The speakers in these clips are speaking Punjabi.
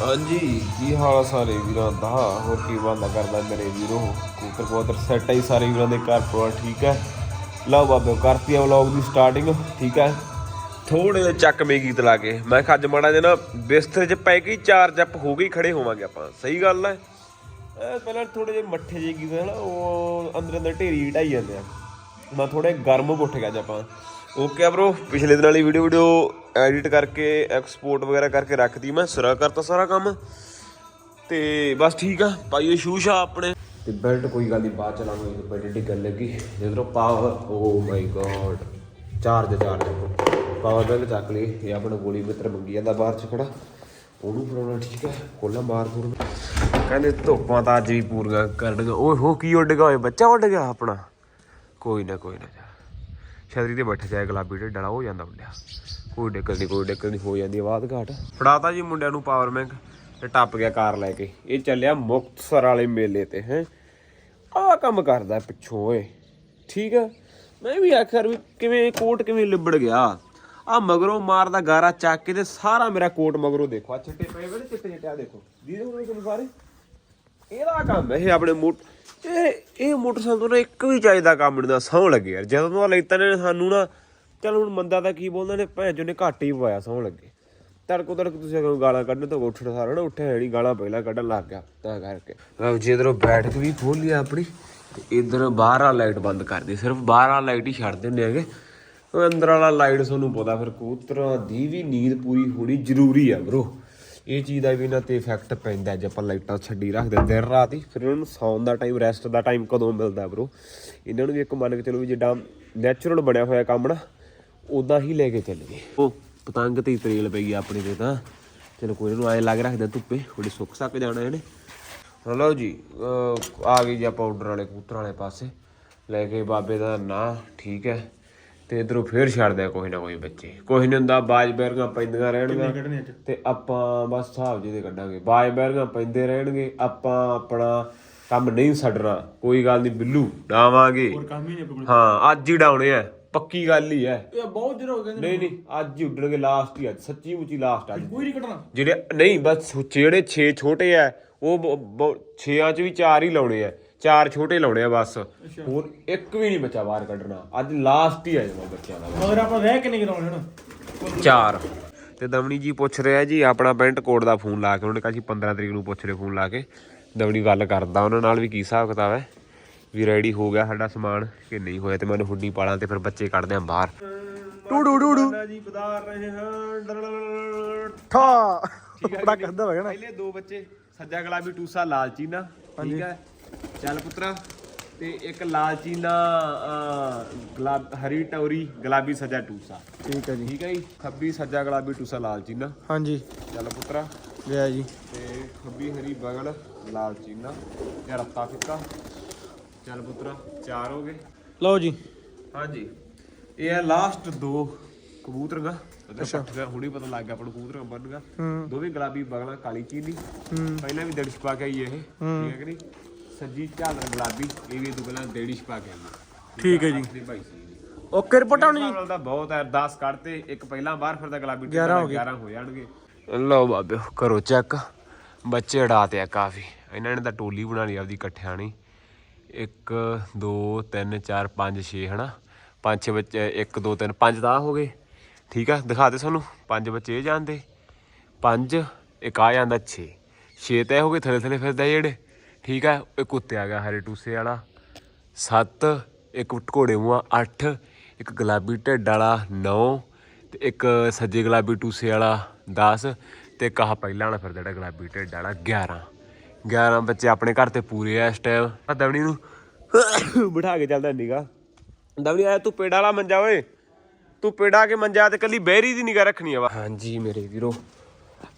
ਹਾਂਜੀ, ਕੀ ਹਾਲ ਆ ਸਾਰੇ ਵੀਰਾਂ ਦਾ? ਹੋਰ ਕੀ ਬੰਦਾ ਕਰਦਾ ਮੇਰੇ ਵੀਰੋ? ਕੂਤਰ ਕੋਤਰ ਸੈੱਟ ਆਈ ਸਾਰੇ ਵੀਰਾਂ ਦੇ ਘਰ, ਪਰਿਵਾਰ ਠੀਕ ਹੈ ਲਓ ਬਾਬੇ, ਕਰਤੀ ਆ ਵਲੌਗ ਦੀ ਸਟਾਰਟਿੰਗ ਠੀਕ ਹੈ ਥੋੜੇ ਜਿਹਾ ਚੱਕ ਮੇ ਗੀਤ ਲਾ ਕੇ। ਮੈਂ ਕਿਹਾ ਅੱਜ ਮਾੜਾ ਜਿਹਾ ਨਾ ਬਿਸਤਰੇ 'ਚ ਪੈ ਕੇ ਚਾਰਜ ਅਪ ਹੋ ਗਈ ਖੜੇ ਹੋਵਾਂਗੇ ਆਪਾਂ। ਸਹੀ ਗੱਲ ਹੈ ਪਹਿਲਾਂ ਥੋੜੇ ਜਿਹੇ ਮੱਠੇ ਜਿਹੇ ਗੀਤ ਹੈ ਨਾ, ਉਹ ਅੰਦਰ ਅੰਦਰ ਢੇਰੀ ਢਾਈ ਜਾਂਦੇ ਆ। ਮੈਂ ਥੋੜੇ ਗਰਮ ਉੱਠ ਗਿਆ ਅੱਜ ਆਪਾਂ। ਓਕੇ ਆ ਬ్రో ਪਿਛਲੇ ਦਿਨ ਵਾਲੀ ਵੀਡੀਓ ਵੀਡੀਓ ਐਡਿਟ ਕਰਕੇ ਐਕਸਪੋਰਟ ਵਗੈਰਾ ਕਰਕੇ ਰੱਖਦੀ ਮੈਂ ਸਿਰਾ ਕਰਤਾ ਸਾਰਾ ਕੰਮ। ਤੇ ਬਸ ਠੀਕ ਆ ਪਾਈਏ ਸ਼ੂਸ਼ ਆ ਆਪਣੇ। ਤੇ ਬੈਲਟ ਕੋਈ ਗੱਲ ਨਹੀਂ ਬਾਅਦ ਚਲਾਵਾਂਗੇ ਜਦੋਂ ਬੈਲਟ ਡਿੱਗਣ ਲੱਗੀ। ਜਦੋਂ power oh my god charge charge power bank ਚੱਕ ਲਈ, ਇਹ ਆਪਣਾ ਗੋਲੀ ਮਿੱਤਰ ਮੰਗੀ ਜਾਂਦਾ ਬਾਹਰ ਚ ਖੜਾ। ਉਹਨੂੰ ਫੜਾਉਣਾ ਠੀਕ ਹੈ ਖੋਲਾਂ ਮਾਰ ਬੂਰ ਕਹਿੰਦੇ ਧੁੱਪਾਂ ਤਾਂ ਅੱਜ ਵੀ ਪੂਰੀਆਂ ਕਰਨਗਾ ਓਏ ਹੋ, ਕੀ ਉੱਡ ਗਿਆ ਓਏ, ਬੱਚਾ ਉੱਡ ਗਿਆ ਆਪਣਾ। ਕੋਈ ਨਾ ਕੋਈ ਨਾ। ਛਤਰੀ ਤੇ ਬੈਠ ਜਾਏ ਗੁਲਾਬੀ ਢਿੱਡ ਵਾਲਾ, ਹੋ ਜਾਂਦਾ ਮੁੰਡਿਆ। ਕੋਈ ਡਿੱਕਲ ਨਹੀਂ ਕੋਈ ਡਿੱਕਲ ਨਹੀਂ ਹੋ ਜਾਂਦੀ ਆਵਾਜ਼ ਘਾਟ। ਫੜਾਤਾ ਜੀ ਮੁੰਡਿਆਂ ਨੂੰ ਪਾਵਰ ਬੈਂਕ ਤੇ ਟੱਪ ਗਿਆ ਕਾਰ ਲੈ ਕੇ। ਇਹ ਚੱਲਿਆ ਮੁਕਤਸਰ ਵਾਲੇ ਮੇਲੇ ਤੇ, ਹੈ। ਆਹ ਕੰਮ ਕਰਦਾ ਪਿੱਛੋਂ ਓਏ ਠੀਕ ਆ? ਮੈਂ ਵੀ ਆਖਿਆ ਵੀ ਕਿਵੇਂ ਕੋਟ ਕਿਵੇਂ ਲਿਬੜ ਗਿਆ? ਆ ਮਗਰੋਂ ਮਾਰਦਾ ਗਾਰਾ ਚੱਕ ਕੇ ਤੇ ਸਾਰਾ ਮੇਰਾ ਕੋਟ ਮਗਰੋਂ ਦੇਖੋ। ਆ ਚਿੱਟੇ ਪਏ ਵੇ ਚਿੱਟੇ ਚਿੱਟੇ ਆ ਦੇਖੋ। ਦੀਦੇ ਹੁਣ ਕਿਵੇਂ ਸਾਰੇ ਇਹਦਾ ਕੰਮ ਹੈ ਇਹ ਆਪਣੇ ਮੋਟ ਇਹ ਇਹ ਮੋਟਰਸਾਈਕਲ ਤੋਂ ਨਾ ਇੱਕ ਵੀ ਚਾਹੀਦਾ ਕੰਮ ਨਹੀਂ ਦਾ ਸੌਂ ਲੱਗੇ ਯਾਰ। ਜਦੋਂ ਤੋਂ ਲੈਤਾ ਨੇ, ਸਾਨੂੰ ਨਾ, ਚਲ ਹੁਣ ਮੰਦਾ ਤਾਂ ਕੀ ਬੋਲਦਾ ਨੇ, ਭੈਣ ਚੋਂ ਨੇ ਘੱਟ ਹੀ ਪਵਾਇਆ ਸੌਂ ਲੱਗੇ। ਤੜਕੋ ਤੜਕ ਤੁਸੀਂ ਅਗਰ ਗਾਲਾਂ ਕੱਢਣ ਤੋਂ ਉੱਠ ਸਾਰਾ ਨਾ, ਉੱਠਿਆ ਹੈ ਨਹੀਂ ਗਾਲਾਂ ਪਹਿਲਾਂ ਕੱਢਣ ਲੱਗ ਗਿਆ, ਤਾਂ ਕਰਕੇ। ਮੈਂ ਜੇ ਇਧਰੋਂ ਬੈਠਕ ਵੀ ਖੋਲ ਲਿਆ ਆਪਣੀ, ਤੇ ਇਧਰ ਬਾਹਰ ਆ ਲਾਈਟ ਬੰਦ ਕਰ ਸਿਰਫ ਬਾਹਰ ਆ ਲਾਈਟ ਹੀ ਛੱਡ ਦਿੰਦੇ ਹੈਗੇ। ਉਹ ਅੰਦਰ ਵਾਲਾ ਲਾਈਟ ਤੁਹਾਨੂੰ ਪਤਾ ਫਿਰ ਕਬੂਤਰਾਂ ਦੀ ਵੀ ਨੀਂਦ ਪੂਰੀ ਹੋਣੀ ਜ਼ਰੂਰੀ ਆ ਬ్రో ਇਹ ਚੀਜ਼ ਦਾ ਵੀ ਇਹਨਾਂ ਤੇ ਇਫੈਕਟ ਪੈਂਦਾ ਜੇ ਆਪਾਂ ਲਾਈਟਾਂ ਛੱਡੀ ਰੱਖਦੇ ਹਾਂ ਦਿਨ ਰਾਤ ਹੀ, ਫਿਰ ਇਹਨਾਂ ਨੂੰ ਸੌਣ ਦਾ ਟਾਈਮ ਰੈਸਟ ਦਾ ਟਾਈਮ ਕਦੋਂ ਮਿਲਦਾ ਬ్రో ਇਹਨਾਂ ਨੂੰ ਵੀ ਇੱਕ ਮੰਨ ਕੇ ਚਲੋ ਵੀ ਜਿੱਦਾਂ ਨੈਚੁਰਲ ਬਣਿਆ ਹੋਇਆ ਕੰਮ ਨਾ ਉਦਾਂ ਹੀ ਲੈ ਕੇ ਚੱਲੀਏ। ਉਹ ਪਤੰਗ ਤੇ ਹੀ ਤਰੇਲ ਪਈ ਆ ਆਪਣੀ ਤੇ ਤਾਂ। ਚਲੋ ਕੋਈ ਨੂੰ ਐ ਲੱਗ ਰੱਖਦੇ ਧੁੱਪੇ ਥੋੜੀ ਸੁੱਕ ਸੱਕ ਜਾਣਾ ਇਹਨੇ। ਹਲੋ ਜੀ ਆ ਗਈ ਜੀ ਆਪਾਂ ਆਰਡਰ ਵਾਲੇ ਕਬੂਤਰ ਵਾਲੇ ਪਾਸੇ। ਲੈ ਕੇ ਬਾਬੇ ਦਾ ਨਾਂ, ਠੀਕ ਹੈ। ਤੇ ਇਧਰੋਂ ਫੇਰ ਛੱਡਦੇ ਆ ਕੋਈ ਨਾ ਕੋਈ ਬੱਚੇ। ਕੋਈ ਨਹੀਂ ਹੁੰਦਾ ਬਾਜ ਬੈਰਗਾ ਪੈਂਦੀਆਂ ਰਹਿਣਗੀਆਂ। ਤੇ ਆਪਾਂ ਬਸ ਹਿਸਾਬ ਜਿਹੇ ਦੇ ਕੱਢਾਂਗੇ। ਬਾਜ ਬੈਰਗਾ ਪੈਂਦੇ ਰਹਿਣਗੇ ਆਪਾਂ ਆਪਣਾ ਕੰਮ ਨਹੀਂ ਛੱਡਣਾ। ਕੋਈ ਗੱਲ ਨਹੀਂ ਬਿੱਲੂ ਡਾਵਾਂਗੇ। ਕੰਮ ਹੀ ਨਹੀਂ ਆਪਣੇ ਹਾਂ ਅੱਜ ਹੀ ਡਾਉਣੇ ਆ। ਪੱਕੀ ਗੱਲ ਹੀ ਹੈ ਇਹ ਬਹੁਤ ਦਿਨ ਹੋ ਗਏ ਨਹੀਂ ਨਹੀਂ ਅੱਜ ਹੀ ਉੱਡਣਗੇ ਲਾਸਟ ਹੀ ਅੱਜ ਸੱਚੀ ਮੁੱਚੀ ਲਾਸਟ ਅੱਜ। ਕੋਈ ਨਹੀਂ ਕੱਟਣਾ ਜਿਹੜੇ ਨਹੀਂ ਬਸ ਜਿਹੜੇ 6 ਛੋਟੇ ਆ ਉਹ 6ਾਂ ਚ ਵੀ 4 ਹੀ ਲਾਉਣੇ ਆ। ਚਾਰ ਛੋਟੇ ਲਾਉਣੇ ਆ ਬਸ। ਹੋਰ ਇੱਕ ਵੀ ਨਹੀਂ ਬੱਚਾ ਬਾਹਰ ਕੱਢਣਾ। ਅੱਜ ਲਾਸਟ ਹੀ ਆ ਜਮਾ ਬੱਚਿਆਂ ਦਾ। ਮਗਰ ਆਪਾਂ ਰਹਿ ਕੇ ਨਹੀਂ ਕਰਾਉਣੇ ਹੁਣ। ਚਾਰ। ਤੇ ਦਮਣੀ ਜੀ ਪੁੱਛ ਰਿਹਾ ਜੀ ਆਪਣਾ ਪੈਂਟ ਕੋਡ ਦਾ ਫੋਨ ਲਾ ਕੇ ਉਹਨੇ ਕਿਹਾ ਜੀ 15 ਤਰੀਕ ਨੂੰ ਪੁੱਛ ਰਹੇ ਫੋਨ ਲਾ ਕੇ। ਦਮਣੀ ਗੱਲ ਕਰਦਾ ਉਹਨਾਂ ਨਾਲ ਵੀ ਕੀ ਹਿਸਾਬ ਕਿਤਾਬ ਹੈ? ਵੀ ਰੈਡੀ ਹੋ ਗਿਆ ਸਾਡਾ ਸਮਾਨ ਕਿ ਨਹੀਂ ਹੋਇਆ ਤੇ ਮੈਨੂੰ ਹੁੱਡੀ ਪਾਲਾਂ ਤੇ ਫਿਰ ਬੱਚੇ ਕੱਢਦੇ ਆ ਬਾਹਰ। ਟੂ ਡੂ ਡੂ ਡੂ। ਜੀ ਬਦਾਰ ਰਹੇ ਹਾਂ। ਠਾ। ਬੜਾ ਕਰਦਾ ਹੋਇਆ ਨਾ। ਪਹਿਲੇ ਦੋ ਬੱਚੇ ਸੱਜਾ ਗੁਲਾਬੀ ਟੂਸਾ ਲਾਲ ਚੀਨਾ ਠੀਕ ਹੈ। ਚੱਲ ਪੁੱਤਰਾ ਤੇ ਇੱਕ ਲਾਲ ਚੀਨਾ ਅਹ, ਗੁਲਾਬ ਹਰੀ ਟੌਰੀ ਗੁਲਾਬੀ ਸੱਜਾ ਟੂਸਾ। ਠੀਕ ਹੈ ਜੀ। ਠੀਕ ਹੈ ਜੀ? ਖੱਬੀ ਸੱਜਾ ਗੁਲਾਬੀ ਟੂਸਾ ਲਾਲ ਚੀਨਾ। ਹਾਂਜੀ। ਚੱਲ ਪੁੱਤਰਾ। ਲਿਆ ਜੀ। ਤੇ ਖੱਬੀ ਹਰੀ ਬਗਲ ਲਾਲ ਚੀਨਾ। ਤੇ ਰੱਤਾ ਫਿੱਕਾ। ਚੱਲ ਪੁੱਤਰਾ ਚਾਰ ਹੋ ਗਏ। ਲਓ ਜੀ। ਹਾਂਜੀ। ਇਹ ਹੈ ਲਾਸਟ ਦੋ ਕਬੂਤਰਾਂ ਅੱਛਾ ਹੁਣੀ ਪਤਾ ਲੱਗ ਗਿਆ ਆਪਾਂ ਨੂੰ ਕਬੂਤਰਾਂ ਬੰਨਗਾ ਦੋਵੇਂ ਗੁਲਾਬੀ ਬਗਲਾਂ ਕਾਲੀ ਚੀਨੀ। ਪਹਿਲਾਂ ਵੀ ਦੇੜੀ ਛਪਾ ਕੇ ਆਈ ਇਹ। ਠੀਕ ਹੈ ਕਿ ਨਹੀਂ? ਸੱਜੀ ਝਾਲਰ ਗੁਲਾਬੀ ਇਹ ਵੀ ਦੁਗਲਾਂ ਦੇੜੀ ਛਪਾ ਕੇ ਆਈ ਠੀਕ ਹੈ ਜੀ। ਆਪਣੇ ਭਾਈ ਸੀ। ਜੀ ਓਕੇ ਰਿਪੋਰਟ ਆਉਣੀ ਜੀ। ਨਾਲ ਦਾ ਬਹੁਤ ਹੈ 10 ਕੱਢਤੇ ਇੱਕ ਪਹਿਲਾਂ ਬਾਹਰ ਫਿਰਦਾ ਗੁਲਾਬੀ 11 ਹੋ ਗਏ। 11 ਹੋ ਜਾਣਗੇ। ਲਓ ਬਾਬੇ ਕਰੋ ਚੈੱਕ। ਬੱਚੇ ਉਡਾਤੇ ਆ ਕਾਫੀ। ਇਹਨਾਂ ਨੇ ਤਾਂ ਟੋਲੀ ਬਣਾ ਲਈ ਆਪਦੀ ਇਕੱਠਿਆਂ ਨੇ। 1 2 3 4 5 6 ਹਨਾ? ਪੰਜ ਛੇ ਬੱਚੇ 1 2 3 5 ਤਾਂ ਹੋ ਗਏ। ਠੀਕ ਆ? ਦਿਖਾ ਦੇ ਸਾਨੂੰ। ਪੰਜ ਬੱਚੇ ਇਹ ਜਾਂਦੇ ਪੰਜ ਇੱਕ ਆ ਜਾਂਦਾ 6 6 ਤਾਂ ਇਹ ਹੋ ਗਏ ਥੱਲੇ ਥੱਲੇ ਫਿਰਦਾ ਜਿਹੜੇ। ਠੀਕ ਹੈ? ਇੱਕ ਕੁੱਤੇ ਆ ਗਿਆ ਹਰੇ ਟੂਸੇ ਵਾਲਾ। 7 ਇੱਕ ਘੋੜੇ ਮੂੰਹਾਂ 8 ਇੱਕ ਗੁਲਾਬੀ ਢਿੱਡ ਵਾਲਾ 9 ਤੇ ਇੱਕ ਸੱਜੇ ਗੁਲਾਬੀ ਟੂਸੇ ਵਾਲਾ 10 ਤੇ ਇੱਕ ਆਹ ਪਹਿਲਾਂ ਵਾਲਾ ਫਿਰਦਾ ਜਿਹੜਾ ਗੁਲਾਬੀ ਢਿੱਡ ਵਾਲਾ 11 11 ਬੱਚੇ ਆਪਣੇ ਘਰ ਤੇ ਪੂਰੇ ਆ ਇਸ ਟਾਈਮ ਆ ਦਵਣੀ ਨੂੰ ਬਿਠਾ ਕੇ ਚੱਲਦਾ ਨੀਗਾ ਦਵਣੀ ਆਇਆ ਤੂੰ ਪੇੜਾ ਵਾਲਾ ਮੰਜਾ ਓਏ। ਤੂੰ ਪੇੜਾ ਕੇ ਮੰਜਾ ਤੇ ਕੱਲੀ ਬਹਿਰੀ ਦੀ ਨਿਗਾ ਰੱਖਣੀ ਆ ਵਾ। ਹਾਂਜੀ ਮੇਰੇ ਵੀਰੋ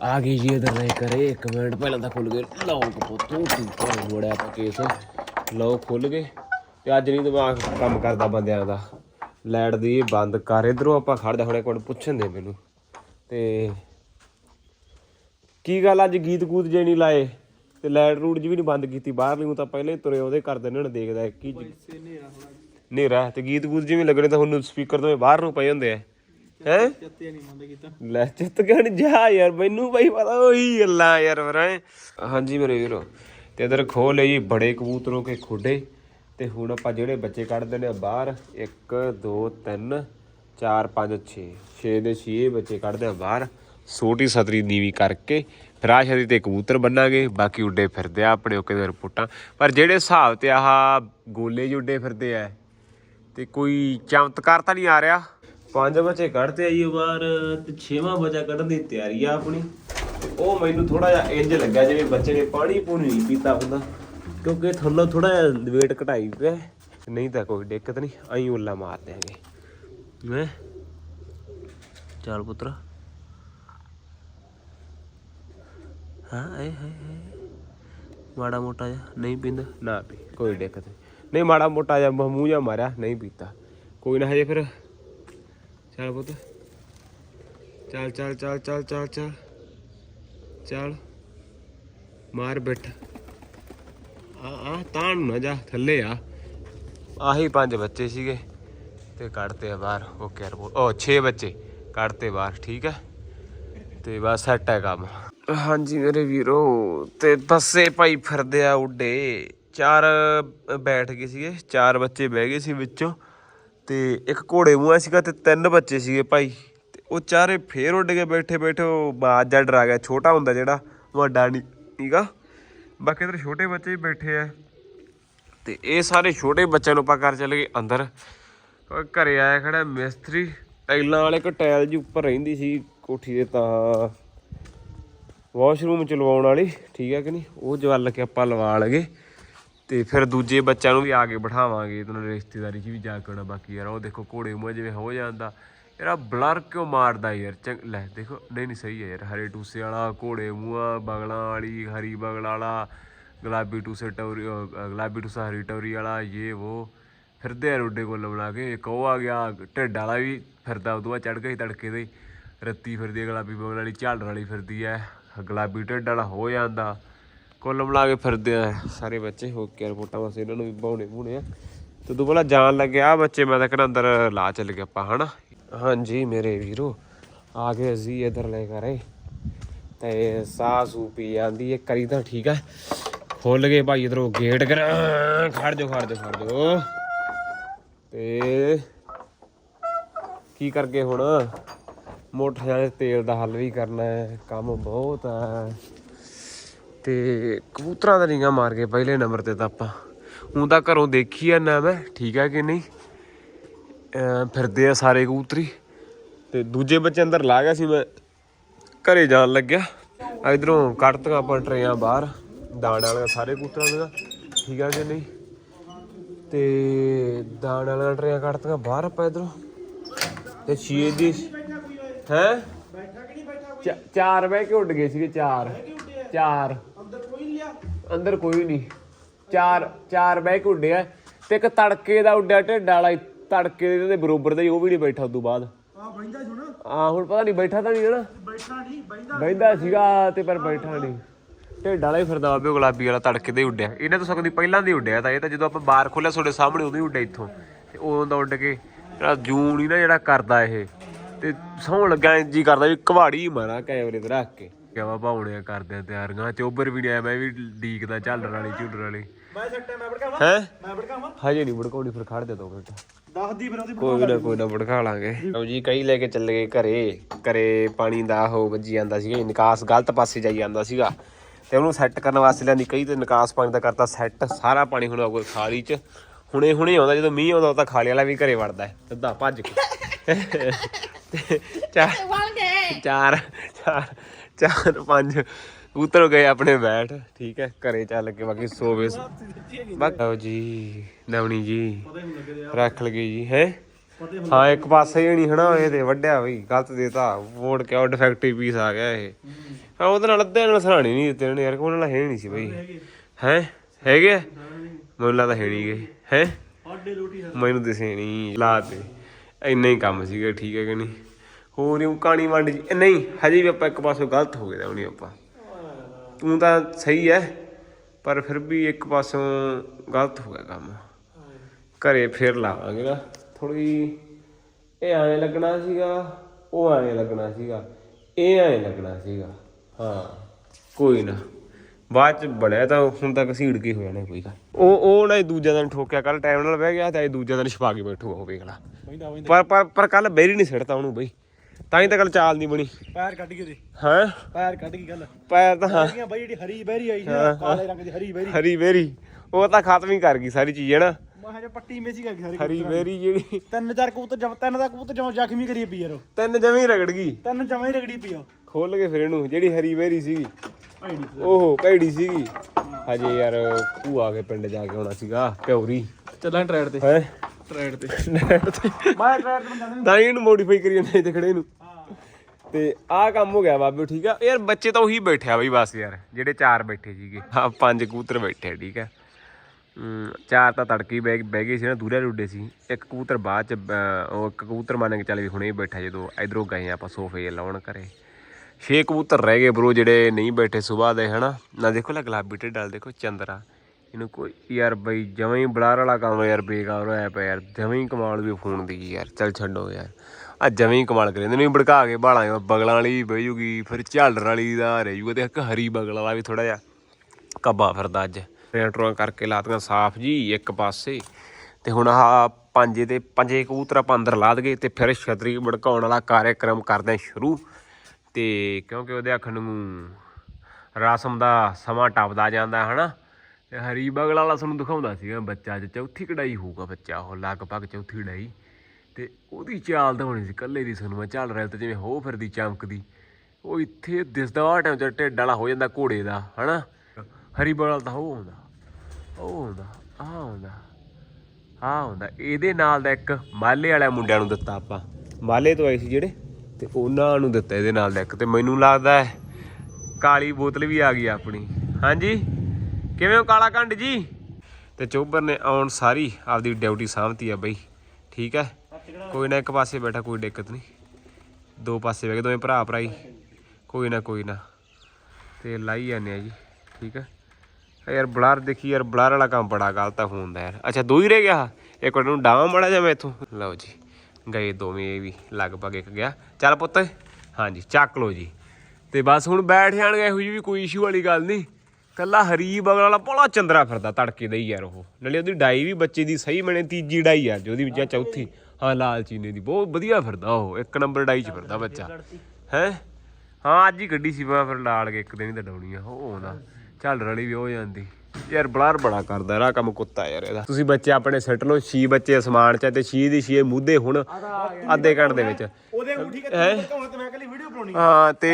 ਆ ਗਈ ਜੀ ਇਧਰ ਨਹੀਂ ਕਰੇ ਇੱਕ ਮਿੰਟ ਪਹਿਲਾਂ ਤਾਂ ਖੁੱਲ ਗਏ। ਲੋਕ ਪੁੱਤੂ ਟੀਕਾ ਮੋੜਿਆ ਪਾ ਕੇਸ। ਲੋਕ ਖੁੱਲ ਗਏ। ਤੇ ਅੱਜ ਨਹੀਂ ਦਿਮਾਗ ਕੰਮ ਕਰਦਾ ਬੰਦਿਆਂ ਦਾ। ਲਾਈਟ ਦੀ ਬੰਦ ਕਰ ਇਧਰੋਂ ਆਪਾਂ ਖੜਦੇ ਹੁਣ ਇੱਕ ਮਿੰਟ ਪੁੱਛਣ ਦੇ ਮੈਨੂੰ। ਤੇ ਕੀ ਗੱਲ ਅੱਜ ਗੀਤ ਗੂਤ ਜੇ ਨਹੀਂ ਲਾਏ? ਤੇ ਲਾਈਟ ਰੂਟ ਜੀ ਵੀ ਨਹੀਂ ਬੰਦ ਕੀਤੀ ਬਾਹਰ ਨੂੰ ਤਾਂ ਪਹਿਲੇ ਤੁਰੇ ਉਹਦੇ ਕਰਦੇ ਨੇ ਦੇਖਦਾ ਕੀ ਹਨੇਰਾ ਤੇ ਗੀਤ ਗੂਤ ਜਿਵੇਂ ਲੱਗਣੇ ਤਾਂ ਹੁਣ ਸਪੀਕਰ ਤੋਂ ਬਾਹਰ ਨੂੰ ਪਏ ਹੁੰਦੇ ਆ। ਹੈ? ਲੈ ਚਿੱਤ ਨੀ ਜਾ ਯਾਰ ਮੈਨੂੰ ਬਈ ਪਤਾ ਉਹੀ ਗੱਲਾਂ ਯਾਰ ਫਰਾਂ ਹਾਂਜੀ ਮੇਰੇ ਵੀਰੋ ਤੇ ਇਧਰ ਖੋਲ ਲਈ ਜੀ ਬੜੇ ਕਬੂਤਰੋਂ ਕੇ ਖੁੱਡੇ ਤੇ ਹੁਣ ਆਪਾਂ ਜਿਹੜੇ ਬੱਚੇ ਕੱਢਦੇ ਨੇ ਬਾਹਰ 1 2 3 4 5 6 6 ਦੇ 6 ਬੱਚੇ ਕੱਢਦੇ ਆ ਬਾਹਰ ਛੋਟੀ ਸਤਰੀ ਨੀਵੀਂ ਕਰਕੇ ਫਿਰ ਆਹ ਛਤਰੀ ਤੇ ਕਬੂਤਰ ਬੰਨਾਂਗੇ ਬਾਕੀ ਉੱਡੇ ਫਿਰਦੇ ਆ ਆਪਣੇ ਓਕੇ ਦੇ ਰਿਪੋਰਟਾਂ। ਪਰ ਜਿਹੜੇ ਹਿਸਾਬ ਤੇ ਆਹ ਗੋਲੇ ਜਿਹੇ ਉੱਡੇ ਫਿਰਦੇ ਆ ਤੇ ਕੋਈ ਚਮਤਕਾਰ ਤਾਂ ਨਹੀਂ ਆ ਰਿਹਾ? ਪੰਜ ਬੱਚੇ ਕੱਢਦੇ ਜੀ ਬਾਹਰ ਤੇ ਛੇਵਾਂ ਬੱਚਾ ਕੱਢਣ ਦੀ ਤਿਆਰੀ ਆ ਆਪਣੀ। ਤੇ ਉਹ ਮੈਨੂੰ ਥੋੜਾ ਜਿਹਾ ਇੰਜ ਲੱਗਾ ਜਿਵੇਂ ਬੱਚੇ ਨੇ ਪਾਣੀ ਪੂਣੀ ਨਹੀਂ ਪੀਤਾ ਹੁੰਦਾ। ਕਿਉਂਕਿ ਥੱਲੋਂ ਥੋੜਾ ਜਿਹਾ weight ਘਟਾਈ ਪਿਆ ਨਹੀਂ ਤਾਂ ਕੋਈ ਦਿੱਕਤ ਨਹੀਂ, ਆਈ ਉੱਲਾ ਮਾਰ ਦਿਆਂਗੇ। ਮੈਂ ਚੱਲ ਪੁੱਤਰਾ। ਹਾਂ, ਆਏ ਹਾਏ ਮਾੜਾ ਮੋਟਾ ਜਿਹਾ ਨਹੀਂ ਪੀਂਦਾ, ਨਾ ਪੀ, ਕੋਈ ਦਿੱਕਤ ਨਹੀਂ। ਨਹੀਂ, ਮਾੜਾ ਮੋਟਾ ਜਿਹਾ ਮ- ਮੂੰਹ ਜਿਹਾ ਮਾਰਿਆ, ਨਹੀਂ ਪੀਤਾ। ਕੋਈ ਨਾ ਹਜੇ ਫਿਰ ਚੱਲ ਪੁੱਤ। ਚੱਲ ਚੱਲ ਚੱਲ ਚੱਲ ਚੱਲ ਚੱਲ। ਚੱਲ। ਮਾਰ ਬੈਠ। ਆ ਆ, ਤਾਂ ਨਾ ਜਾ, ਥੱਲੇ ਆ। ਆਹੀ ਪੰਜ ਬੱਚੇ ਸੀਗੇ ਤੇ ਕੱਢਤੇ ਆ ਬਾਹਰ। ਓਕੇ ਰਿਪੋਰਟ ਉਹ 6 ਬੱਚੇ ਕੱਢਤੇ ਬਾਹਰ, ਠੀਕ ਹੈ ਤੇ ਬਸ ਸੈੱਟ ਹੈ ਕੰਮ। ਹਾਂਜੀ ਮੇਰੇ ਵੀਰੋ, ਤੇ ਬੱਸੇ ਭਾਈ ਫਿਰਦੇ ਆ ਉੱਡੇ। ਚਾਰ ਬੈਠ ਗਏ ਸੀਗੇ, ਚਾਰ ਬੱਚੇ ਬਹਿ ਗਏ ਸੀ ਵਿੱਚੋਂ। ਤੇ ਇੱਕ ਘੋੜੇ ਮੂੰਹਾ ਸੀਗਾ ਤੇ ਤਿੰਨ ਬੱਚੇ ਸੀਗੇ ਭਾਈ। ਤੇ ਉਹ ਚਾਰੇ ਫੇਰ ਉੱਡ ਕੇ ਬੈਠੇ ਬੈਠੇ, ਉਹ ਬਾਜ ਜਾ ਡਰਾ ਗਿਆ, ਛੋਟਾ ਹੁੰਦਾ ਜਿਹੜਾ, ਵੱਡਾ ਨਹੀਂ ਠੀਕਾ ਬਾਕੀ ਇਧਰ ਛੋਟੇ ਬੱਚੇ ਵੀ ਬੈਠੇ ਆ। ਤੇ ਇਹ ਸਾਰੇ ਛੋਟੇ ਬੱਚਿਆਂ ਨੂੰ ਆਪਾਂ ਕਰ ਚਲੇ ਗਏ ਅੰਦਰ। ਉਹ ਘਰੇ ਆਇਆ ਖੜਾ ਮਿਸਤਰੀ। ਟਾਈਲਾਂ ਵਾਲੇ ਕੋ ਟਾਇਲ ਜੀ ਉੱਪਰ ਰਹਿੰਦੀ ਸੀ ਕੋਠੀ ਦੇ ਤਾਂ। ਵਾਸ਼ਰੂਮ ਚ ਲਵਾਉਣ ਵਾਲੀ, ਠੀਕ ਹੈ ਕਿ ਨਹੀਂ? ਉਹ ਜਵਾਲ ਕੇ ਆਪਾਂ ਲਵਾ ਲਗੇ। ਤੇ ਫਿਰ ਦੂਜੇ ਬੱਚਿਆਂ ਨੂੰ ਵੀ ਆ ਕੇ ਬਿਠਾਵਾਂਗੇ ਤੁਹਾਨੂੰ ਰਿਸ਼ਤੇਦਾਰੀ 'ਚ ਵੀ ਜਾ ਕੇ ਆਉਣਾ ਬਾਕੀ ਯਾਰ, ਉਹ ਦੇਖੋ ਘੋੜੇ ਮੂੰਹ ਜਿਵੇਂ ਹੋ ਜਾਂਦਾ। ਯਾਰ, ਆਹ ਬਲਰ ਕਿਉਂ ਮਾਰਦਾ ਯਾਰ? ਚੰਗ, ਲੈ ਦੇਖੋ, ਨਹੀਂ ਨਹੀਂ, ਸਹੀ ਹੈ ਯਾਰ, ਹਰੇ ਟੂਸੇ ਵਾਲਾ, ਘੋੜੇ ਮੂੰਹਾਂ, ਬਗਲਾਂ ਵਾਲੀ, ਹਰੀ ਬਗਲ ਵਾਲਾ, ਗੁਲਾਬੀ ਟੂਸੇ ਟੌਰੀ ਗੁਲਾਬੀ ਟੂਸਾ, ਹਰੀ ਟੌਰੀ ਵਾਲਾ ਇਹ ਉਹ ਫਿਰਦੇ ਆ ਰੋਡੇ ਕੋਲ ਬਣਾ ਕੇ, ਇੱਕ ਉਹ ਆ ਗਿਆ, ਢਿੱਡ ਵਾਲਾ ਵੀ ਫਿਰਦਾ ਉਦੋਂ ਬਾਅਦ ਚੜ ਗਈ ਤੜਕੇ ਦੇ ਰੱਤੀ ਫਿਰਦੀ ਹੈ, ਗੁਲਾਬੀ ਬਗਲ ਵਾਲੀ, ਝਾਲਰ ਵਾਲੀ ਫਿਰਦੀ ਹੈ। ਗੁਲਾਬੀ ਢਿੱਡ ਵਾਲਾ ਹੋ ਜਾਂਦਾ। ਕੁੱਲ ਬਣਾ ਕੇ ਫਿਰਦੇ ਆ ਸਾਰੇ ਬੱਚੇ ਹੋ ਕੇ ਰਿਪੋਰਟਾਂ ਵਾਸਤੇ ਇਹਨਾਂ ਨੂੰ ਵੀ ਬਾਉਣੇ ਬੂਣੇ ਆ। ਤੇ ਤੂੰ ਬੋਲਾ ਜਾਣ ਲੱਗਿਆ ਆ ਬੱਚੇ ਮੈਂ ਤਾਂ ਕਹਿੰਦਾ ਅੰਦਰ ਲਾ ਚੱਲ ਗਿਆ ਆਪਾਂ, ਹਨਾ? ਹਾਂਜੀ ਮੇਰੇ ਵੀਰੋ, ਆ ਗਏ ਅਸੀਂ ਇਧਰ ਲੈ ਕਰੇ ਤੇ ਸਾਹ ਸੂ ਪੀ ਜਾਂਦੀ ਹੈ ਕਰੀ ਤਾਂ ਠੀਕ ਹੈ ਖੁੱਲ ਗਏ ਭਾਈ ਇਧਰੋਂ ਗੇਟ ਕਰ ਖੜ ਜਾ ਖੜ ਜਾ ਖੜ ਜਾ ਤੇ ਕੀ ਕਰਗੇ ਹੁਣ? ਮੋਟਰਸਾਈਕਲ ਤੇਲ ਦਾ ਹੱਲ ਵੀ ਕਰਨਾ ਹੈ, ਕੰਮ ਬਹੁਤ ਹੈ ਤੇ ਕਬੂਤਰਾਂ ਦਾ ਰੀਗਾ ਮਾਰ ਕੇ ਪਹਿਲੇ ਨੰਬਰ ਤੇ ਤਾਂ ਆਪਾਂ ਹੁਣ ਤਾਂ ਘਰੋਂ ਦੇਖੀ ਆ ਨਾ ਮੈਂ, ਠੀਕ ਆ ਕਿ ਨਹੀਂ? ਫਿਰਦੇ ਆ ਸਾਰੇ ਕਬੂਤਰੀ। ਤੇ ਦੂਜੇ ਬੱਚੇ ਅੰਦਰ ਲਾ ਗਿਆ ਸੀ ਮੈਂ, ਘਰੇ ਜਾਣ ਲੱਗਿਆ। ਇਧਰੋਂ ਕੱਢਤੀਆਂ ਆਪਾਂ ਟਰੇਆਂ ਬਾਹਰ, ਦਾਣ ਵਾਲੀਆਂ ਸਾਰੇ ਕਬੂਤਰਾਂ ਦੀਆਂ, ਠੀਕ ਆ ਕਿ ਨਹੀਂ? ਤੇ ਦਾਣ ਵਾਲੀਆਂ ਟਰੇਆਂ ਕੱਢਤੀਆਂ ਬਾਹਰ ਆਪਾਂ ਇਧਰੋਂ। ਤੇ ਛੇ ਦੀ ਹੈ? ਚਾਰ ਬਹਿ ਕੇ ਉੱਡ ਗਏ ਸੀਗੇ, ਚਾਰ। ਚਾਰ। ਅੰਦਰ ਕੋਈ ਨਹੀਂ। ਚਾਰ ਚਾਰ ਬਹਿ ਕੇ ਉੱਡਿਆ। ਤੇ ਇੱਕ ਤੜਕੇ ਦਾ ਉੱਡਿਆ ਢਿੱਡ ਵਾਲਾ ਹੀ, ਤੜਕੇ ਦੇ ਬਰੋਬਰ ਦਾ ਹੀ ਉਹ ਵੀ ਨਹੀਂ ਬੈਠਾ ਉਦੋਂ ਬਾਅਦ। ਆ ਬੈਂਦਾ ਸੁਣ ਆ ਹੁਣ ਪਤਾ ਨਹੀਂ ਬੈਠਾ ਤਾਂ ਨਹੀਂ ਨਾ। ਬੈਠਾ ਨਹੀਂ ਬੈਂਦਾ ਬੈਠਾ ਸੀਗਾ ਤੇ ਪਰ ਬੈਠਾ ਨਹੀਂ। ਢਿੱਡ ਵਾਲਾ ਹੀ ਫਿਰਦਾ ਉਹ ਗੁਲਾਬੀ ਵਾਲਾ ਤੜਕੇ ਦੇ ਹੀ ਉੱਡਿਆ। ਇਹਨੇ ਤਾਂ ਸਕਦੀ ਪਹਿਲਾਂ ਦੀ ਉੱਡਿਆ ਤਾਂ ਇਹ ਤਾਂ ਜਦੋਂ ਆਪਾਂ ਬਾਹਰ ਖੋਲਿਆ ਤੁਹਾਡੇ ਸਾਹਮਣੇ ਉਦੋਂ ਹੀ ਉੱਡਿਆ ਇੱਥੋਂ। ਤੇ ਉਦੋਂ ਦਾ ਉੱਡ ਕੇ ਜਿਹੜਾ ਜੂਨ ਹੀ ਨਾ ਜਿਹੜਾ ਕਰਦਾ ਇਹ। ਤੇ ਸੌਣ ਲੱਗਾ ਜੀ ਕਰਦਾ ਵੀ ਕਵਾੜੀ ਹੀ ਮਾਰਾਂ ਕੈਮਰੇ ਤੇ ਰੱਖ ਕੇ। ਕਿਹਾ ਭਾਉਣਿਆ ਕਰਦੇ ਆ ਤਿਆਰੀਆਂ। ਚੋਬਰ ਵੀ ਨਹੀਂ ਆਇਆ ਮੈਂ ਵੀ ਡੀਕਦਾ ਝਾਲਣ ਵਾਲੀ ਝੁੱਲਣ ਵਾਲੀ। ਮੈਂ ਸੱਟੇ ਮੈਂ ਭੜਕਾਵਾਂ? ਹੈ? ਮੈਂ ਭੜਕਾਵਾਂ? ਹਜੇ ਨਹੀਂ ਬੜਕਾਉਣੀ ਫਿਰ ਖੜ ਦੇ ਦੋ ਮਿੰਟ। ਦੱਸ ਦੀ ਫਿਰ ਉਹਦੀ ਕੋਈ ਨਾ ਕੋਈ ਨਾ ਬੜਕਾ ਲਾਂਗੇ। ਲਓ ਜੀ ਕਈ ਲੈ ਕੇ ਚੱਲ ਗਏ ਘਰੇ। ਘਰੇ ਪਾਣੀ ਦਾ ਹੋ ਵੱਜੀ ਜਾਂਦਾ ਸੀਗਾ ਨਿਕਾਸ ਗਲਤ ਪਾਸੇ ਜਾਈ ਜਾਂਦਾ ਸੀਗਾ। ਤੇ ਉਹਨੂੰ ਸੈੱਟ ਕਰਨ ਵਾਸਤੇ ਲਿਆਂਦੀ ਕਈ ਤੇ ਨਿਕਾਸ ਪਾਣੀ ਦਾ ਕਰਤਾ ਸੈੱਟ ਸਾਰਾ ਪਾਣੀ ਹੁਣ ਆਊਗਾ ਖਾਲੀ ਚ। ਹੁਣੇ ਹੁਣੇ ਆਉਂਦਾ ਜਦੋਂ ਮੀਂਹ ਆਉਂਦਾ ਉਹ ਤਾਂ ਖਾਲੀ ਵਾਲਾ ਵੀ ਘਰੇ ਵੜਦਾ ਹੈ। ਸਿੱਧਾ ਭੱਜ ਕੇ। ਚਾਰ ਚਾਰ ਚਾਰ ਪੰਜ ਉਤਰ ਗਏ ਆਪਣੇ ਬੈਠ ਠੀਕ ਹੈ ਘਰੇ ਚੱਲ ਕੇ ਬਾਕੀ ਸੋਵੇ ਬਾਕੀ ਜੀ ਨਵਣੀ ਜੀ ਰੱਖ ਲਗੇ ਜੀ ਹੈ? ਹੀ ਇੱਕ ਪਾਸੇ ਹੀ ਨਹੀਂ ਹਨਾ ਇਹ ਤੇ ਵੱਡਿਆ ਬਈ ਗਲਤ ਦੇਤਾ ਵੋਟ ਕੇ ਉਹ ਡਿਫੈਕਟਿਵ ਪੀਸ ਆ ਗਿਆ ਇਹ। ਹਾਂ ਉਹਦੇ ਨਾਲ ਅੱਧੇ ਨਾਲ ਸਰਾਣੀ ਨਹੀਂ ਦਿੱਤੇ ਨੇ ਯਾਰ ਕੋਲ ਨਾਲ ਹੈ ਨਹੀਂ ਸੀ ਬਈ। ਹੈ? ਹੈਗੇ? ਮੈਨੂੰ ਲੱਗਦਾ ਹੈ ਨਹੀਂ ਗਏ ਹੈ? ਮੈਨੂੰ ਦਿਸੇ ਨਹੀਂ ਲਾ ਤੇ। ਇੰਨਾ ਹੀ ਕੰਮ ਸੀਗਾ ਠੀਕ ਹੈ ਕਿ ਨਹੀਂ? ਹੋਰ ਨਹੀਂ ਕਾਣੀ ਵੰਡ ਜੀ। ਇਹ ਨਹੀਂ ਹਜੇ ਵੀ ਆਪਾਂ ਇੱਕ ਪਾਸੋਂ ਗਲਤ ਹੋ ਗਏ ਤਾਂ ਨਹੀਂ ਆਪਾਂ। ਤੂੰ ਤਾਂ ਸਹੀ ਹੈ ਪਰ ਫਿਰ ਵੀ ਇੱਕ ਪਾਸੋਂ ਗਲਤ ਹੋ ਗਿਆ ਕੰਮ। ਘਰੇ ਫੇਰ ਲਾਵਾਂਗੇ ਨਾ। ਥੋੜੀ ਇਹ ਐਂ ਲੱਗਣਾ ਸੀਗਾ ਉਹ ਐਂ ਲੱਗਣਾ ਸੀਗਾ ਇਹ ਐਂ ਲੱਗਣਾ ਸੀਗਾ। ਹਾਂ ਕੋਈ ਨਾ। ਬਾਅਦ ਚ ਬਣਿਆ ਤਾਂ ਹੁਣ ਤੱਕ ਸੀੜ ਕੇ ਹੋ ਜਾਣੇ ਕੋਈ ਗੱਲ। ਉਹ ਉਹ ਨਾ ਦੂਜਾ ਦਿਨ ਠੋਕਿਆ ਕੱਲ ਟਾਈਮ ਨਾਲ ਬਹਿ ਗਿਆ ਤੇ ਅੱਜ ਦੂਜਾ ਦਿਨ ਛਪਾ ਕੇ ਬੈਠੂਗਾ ਉਹ ਵੇਖ ਲਾ। ਪਰ ਪਰ ਪਰ ਕੱਲ ਬੇਰੀ ਨਹੀਂ ਸਿੜਤਾ ਉਹਨੂੰ ਬਈ। ਤਾਂ ਹੀ ਤਾਂ ਕੱਲ ਚਾਲ ਨਹੀਂ ਬਣੀ। ਪੈਰ ਕੱਢ ਕੇ ਦੇ ਹਾਂ? ਪੈਰ ਕੱਢ ਕੇ ਗੱਲ। ਪੈਰ ਤਾਂ ਹਾਂ। ਬਈ ਜਿਹੜੀ ਹਰੀ ਬਹਿਰੀ ਆਈ ਨਾ, ਕਾਲੇ ਰੰਗ ਦੀ ਹਰੀ ਬਹਿਰੀ। ਹਰੀ ਬੇਰੀ ਉਹ ਤਾਂ ਖਤਮ ਹੀ ਕਰ ਗਈ ਸਾਰੀ ਚੀਜ਼ ਹੈ ਨਾ ਮੈਂ ਹਜੇ ਪੱਟੀ ਮੇਸੀ ਕਰ ਗਈ ਸਾਰੀ ਹਰੀ ਬੇਰੀ ਜਿਹੜੀ। ਤਿੰਨ ਚਾਰ ਕਬੂਤਰ ਜਮ ਤਿੰਨ ਦਾ ਕਬੂਤਰ ਜਮ ਜ਼ਖਮੀ ਕਰੀ ਪਈ ਯਾਰ ਉਹ। ਤਿੰਨ ਜਮੀ ਹੀ ਰਗੜ ਗਈ। ਤਿੰਨ ਜਮਾਂ ਹੀ ਰਗੜੀ ਪਈ ਆ ਖੋਲ ਕੇ ਫਿਰ ਇਹਨੂੰ ਜਿਹੜੀ ਹਰੀ ਬੇਰੀ ਸੀਗੀ। ਆਈ ਨਹੀਂ ਓਹੋ ਭੈੜੀ ਸੀਗੀ। ਹਜੇ ਯਾਰ ਭੂਆ ਕੇ ਪਿੰਡ ਜਾ ਕੇ ਆਉਣਾ ਸੀਗਾ ਪਿਉਰੀ ਚੱਲਾਂ ਟਰੈਡ ਤੇ। ਹੈ? ਟਰੈਡ ਤੇ। ਮੈਂ ਟਰੈਡ ਤੇ ਮੈਂ ਜਾਂਦੇ ਤਾਂ ਹੀ ਇਹਨੂੰ ਮੋਡੀਫਾਈ ਕਰੀ ਜਾਂਦੇ ਇੱਥੇ ਖੜੇ ਨੂੰ। ਹਾਂ। ਤੇ ਆਹ ਕੰਮ ਹੋ ਗਿਆ ਬਾਬੂ ਠੀਕ ਆ? ਯਾਰ ਬੱਚੇ ਤਾਂ ਉਹੀ ਬੈਠਿਆ ਬਈ ਬਸ ਯਾਰ ਜਿਹੜੇ ਚਾਰ ਬੈਠੇ ਸੀਗੇ। ਹਾਂ ਪੰਜ ਕਬੂਤਰ ਬੈਠੇ ਆ, ਠੀਕ ਹੈ ਹਮ, ਚਾਰ ਤਾਂ ਤੜਕੀ ਬਹਿ ਬਹਿ ਗਏ ਸੀ ਨਾ ਦੂਰੇ ਰੁੱਡੇ ਸੀ। ਇੱਕ ਕਬੂਤਰ ਬਾਅਦ ਚ ਉਹ ਇੱਕ ਕਬੂਤਰ ਮੰਨ ਕੇ ਚੱਲ ਵੀ ਹੁਣੇ ਹੀ ਬੈਠਾ ਜਦੋਂ ਇਧਰੋਂ ਗਏ ਆਪਾਂ ਸੋਫੇ ਲਾਉਣ ਘਰੇ। ਛੇ ਕਬੂਤਰ ਰਹਿ ਗਏ ਬਰੋ ਜਿਹੜੇ ਨਹੀਂ ਬੈਠੇ ਸਵੇਰ ਦੇ ਹਨਾ? ਨਾ ਦੇਖੋ ਲਾ ਗੁਲਾਬੀ ਢਿੱਡਲ ਦੇਖੋ ਚੰਦਰਾ। ਇਹਨੂੰ ਕੋਈ ਯਾਰ ਬਈ ਜਮਾਂ ਹੀ ਬਲਾਰ ਵਾਲਾ ਕੰਮ ਯਾਰ, ਬੇਕਾਰ ਹੋਇਆ ਪਿਆ ਯਾਰ। ਜਮਾਂ ਹੀ ਕਮਾਲ ਵੀ ਫੋਨ ਦੀ ਯਾਰ, ਚੱਲ ਛੱਡੋ ਯਾਰ। ਆ ਜਵੇਂ ਹੀ ਕਮਾਲ ਕਰੇ ਨਹੀਂ ਭੜਕਾ ਕੇ ਬਾਲਾਂ ਬਗਲਾਂ ਵਾਲੀ ਬਹਿ ਜੂਗੀ, ਫਿਰ ਝਾਲਰ ਵਾਲੀ ਦਾ ਰਹਿ ਜੂਗਾ ਤੇ ਇੱਕ ਹਰੀ ਬਗਲ ਵਾਲਾ ਵੀ ਥੋੜਾ ਜਿਹਾ ਕੱਬਾ ਫਿਰਦਾ ਅੱਜ। ਰੈਂਟਰਾਂ ਕਰਕੇ ਲਾਤੀਆਂ ਸਾਫ਼ ਜੀ, ਇੱਕ ਪਾਸੇ। ਤੇ ਹੁਣ ਆਹ ਪੰਜੇ ਤੇ ਪੰਜੇ ਕਬੂਤਰ ਆਪਾਂ ਅੰਦਰ ਲਾ ਦਗੇ ਤੇ ਫਿਰ ਛਤਰੀ ਭੜਕਾਉਣ ਵਾਲਾ ਕਾਰਜਕ੍ਰਮ ਕਰਦੇ ਹਾਂ ਸ਼ੁਰੂ। ਤੇ ਕਿਉਂਕਿ ਉਹਦੇ ਅੱਖ ਨੂੰ ਰਾਸਮ ਦਾ ਸਮਾਂ ਟੱਪਦਾ ਜਾਂਦਾ, ਹਨਾ? ਤੇ ਹਰੀ ਬਗਲ ਵਾਲਾ ਤੁਹਾਨੂੰ ਦਿਖਾਉਂਦਾ ਸੀਗਾ ਬੱਚਾ ਅੱਜ ਚੌਥੀ ਕਢਾਈ ਹੋਊਗਾ ਬੱਚਾ, ਉਹ ਲਗਭਗ ਚੌਥੀ ਕਢਾਈ। ਤੇ ਉਹਦੀ ਚਾਲ ਤਾਂ ਹੋਣੀ ਸੀ ਕੱਲੇ ਦੀ ਸਾਨੂੰ ਮੈਂ ਚੱਲ ਰਿਹਾ ਤੇ ਜਿਵੇਂ ਹੋ ਫਿਰਦੀ ਚਮਕਦੀ। ਉਹ ਇੱਥੇ ਦਿਸਦਾ ਆ ਟਾਈਮ ਚ ਢਿੱਡ ਵਾਲਾ ਹੋ ਜਾਂਦਾ ਘੋੜੇ ਦਾ, ਹਨਾ? ਹਰੀ ਬਗਲ ਤਾਂ ਉਹ ਆਉਂਦਾ ਉਹ ਆਉਂਦਾ ਆ ਆਉਂਦਾ ਆ ਆਉਂਦਾ ਇਹਦੇ ਨਾਲ ਦਾ ਇੱਕ ਮਾਲੇ ਵਾਲਿਆਂ ਮੁੰਡਿਆਂ ਨੂੰ ਦਿੱਤਾ ਆਪਾਂ। ਮਾਲੇ ਤੋਂ ਆਏ ਸੀ ਜਿਹੜੇ, ਤੇ ਉਹਨਾਂ ਨੂੰ ਦਿੱਤਾ ਇਹਦੇ ਨਾਲ ਦਾ ਇੱਕ। ਤੇ ਮੈਨੂੰ ਲੱਗਦਾ ਕਾਲੀ ਬੋਤਲ ਵੀ ਆ ਗਈ ਆਪਣੀ। ਹਾਂਜੀ? ਕਿਵੇਂ ਹੋ ਕਾਲਾ ਕੰਡ ਜੀ? ਤੇ ਚੋਬਰ ਨੇ ਆਉਣ ਸਾਰੀ ਆਪਦੀ ਡਿਊਟੀ ਸਾਂਭਤੀ ਆ ਬਈ, ਠੀਕ ਹੈ? ਕੋਈ ਨਾ ਇੱਕ ਪਾਸੇ ਬੈਠਾ, ਕੋਈ ਦਿੱਕਤ ਨਹੀਂ। ਦੋ ਪਾਸੇ ਬਹਿ ਗਏ ਦੋਵੇਂ ਭਰਾ ਭਰਾਈ, ਕੋਈ ਨਾ ਕੋਈ ਨਾ। ਤੇ ਲਾਈ ਜਾਂਦੇ ਆ ਜੀ, ਠੀਕ ਹੈ? ਯਾਰ ਬਲਰ ਦੇਖੀ, ਯਾਰ ਬਲਰ ਵਾਲਾ ਕੰਮ ਬੜਾ ਗਲਤ ਆ ਫੋਨ ਦਾ ਯਾਰ। ਅੱਛਾ, ਦੋ ਹੀ ਰਹਿ ਗਿਆ ਇੱਕ ਵਾਰ ਨੂੰ ਡਾਵਾਂ ਮੜਾ ਜਾ ਮੈਂ ਇੱਥੋਂ। ਲਓ ਜੀ, ਗਏ ਦੋਵੇਂ ਇਹ ਵੀ, ਲਗਭਗ ਇੱਕ ਗਿਆ। ਚੱਲ ਪੁੱਤ, ਹਾਂਜੀ, ਚੱਕ ਲਓ ਜੀ। ਤੇ ਬਸ ਹੁਣ ਬੈਠ ਜਾਣਗੇ, ਇਹੋ ਜਿਹੀ ਵੀ ਕੋਈ ਇਸ਼ੂ ਵਾਲੀ ਗੱਲ ਨਹੀਂ। ਕੱਲਾ ਹਰੀ ਬਗਲ ਵਾਲਾ ਬੜਾ ਚੰਦਰਾ ਫਿਰਦਾ ਤੜਕੇ ਦਾ ਹੀ ਯਾਰ ਉਹ। ਨਾਲੇ ਉਹਦੀ ਡਾਈ ਵੀ ਬੱਚੇ ਦੀ ਸਹੀ ਮਣੇ ਤੀਜੀ ਡਾਈ ਆ ਜਿਹਦੀ ਵਿੱਚ ਚੌਥੀ। ਹਾਂ ਲਾਲ ਚੀਨੇ ਦੀ ਬਹੁਤ ਵਧੀਆ ਫਿਰਦਾ ਉਹ ਇੱਕ ਨੰਬਰ ਡਾਈ 'ਚ ਫਿਰਦਾ ਬੱਚਾ। ਹੈ? ਹਾਂ ਅੱਜ ਹੀ ਗੱਡੀ ਸੀ ਫਿਰ ਲਾਲ ਕੇ ਇੱਕ ਦਿਨ ਹੀ ਦਡਾਉਣੀ ਆ ਉਹ ਆਉਂਦਾ ਚੱਲ ਰਲੀ ਵੀ ਹੋ ਜਾਂਦੀ। ਯਾਰ ਬਲਰ ਬੜਾ ਕਰਦਾ ਇਹਦਾ ਕੰਮ ਕੁੱਤਾ ਯਾਰ ਇਹਦਾ। ਤੁਸੀਂ ਬੱਚੇ ਆਪਣੇ ਸੈੱਟ ਲਓ ਛੀ ਬੱਚੇ ਅਸਮਾਨ 'ਚ ਤੇ ਛੀ ਦੀ ਛੀ ਮੁੱਦੇ ਹੁਣ ਅੱਧੇ ਘੰਟੇ ਦੇ ਵਿੱਚ। ਉਹਦੇ ਅੰਗੂਠੀ ਮੈਂ ਕੱਲੀ ਵੀਡੀਓ ਬਣਾਉਣੀ ਹਾਂ ਤੇ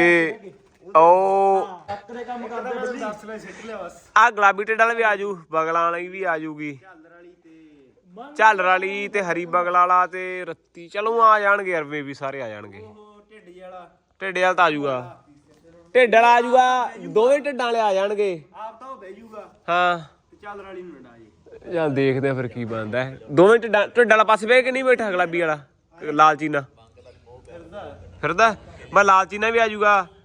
ਉਹ ਤੇਰੇ ਕੰਮ ਕਰਦੇ ਬੱਲੀ। ਦੱਸ ਲੈ ਸਿੱਟ ਲਿਆ ਬਸ। ਆ ਗੁਲਾਬੀ ਟੇਡ ਵਾਲਾ ਵੀ ਆਜੂ ਬਗਲਾਂ ਵਾਲੀ ਵੀ ਆਜੂਗੀ। ਝਾਲਰ ਵਾਲੀ ਤੇ ਝਾਲਰ ਵਾਲੀ ਤੇ ਹਰੀ ਬਗਲ ਵਾਲਾ ਤੇ ਰੱਤੀ ਚਲੋ ਆ ਜਾਣਗੇ ਯਾਰ ਵੇ ਵੀ ਸਾਰੇ ਆ ਜਾਣਗੇ। ਢਿੱਡੀ ਵਾਲਾ। ਢਿੱਡੇ ਵਾਲਾ ਤਾਂ ਆਜੂਗਾ। ਢਿੱਡ ਵਾਲਾ ਆਜੂਗਾ ਦੋਵੇਂ ਢਿੱਡਾਂ ਵਾਲੇ ਆ ਜਾਣਗੇ। ਆਪ ਤਾਂ ਉਹ ਬਹਿ ਜਾਊਗਾ। ਹਾਂ। ਤੇ ਝਾਲਰ ਵਾਲੀ ਨੂੰ ਨਡਾ ਜੀ। ਜਾਂ ਦੇਖਦੇ ਆ ਫਿਰ ਕੀ ਬਣਦਾ ਹੈ। ਦੋਵੇਂ ਢਿੱਡਾਂ ਢਿੱਡ ਵਾਲਾ ਪਾਸੇ ਬਹਿ ਕੇ ਨਹੀਂ ਬੈਠਾ ਗੁਲਾਬੀ ਵਾਲਾ ਲਾਲ ਚੀਨਾ। ਫਿਰਦਾ। ਮੈਂ ਲਾਲ ਚੀਨਾ ਵੀ ਆਜੂਗਾ।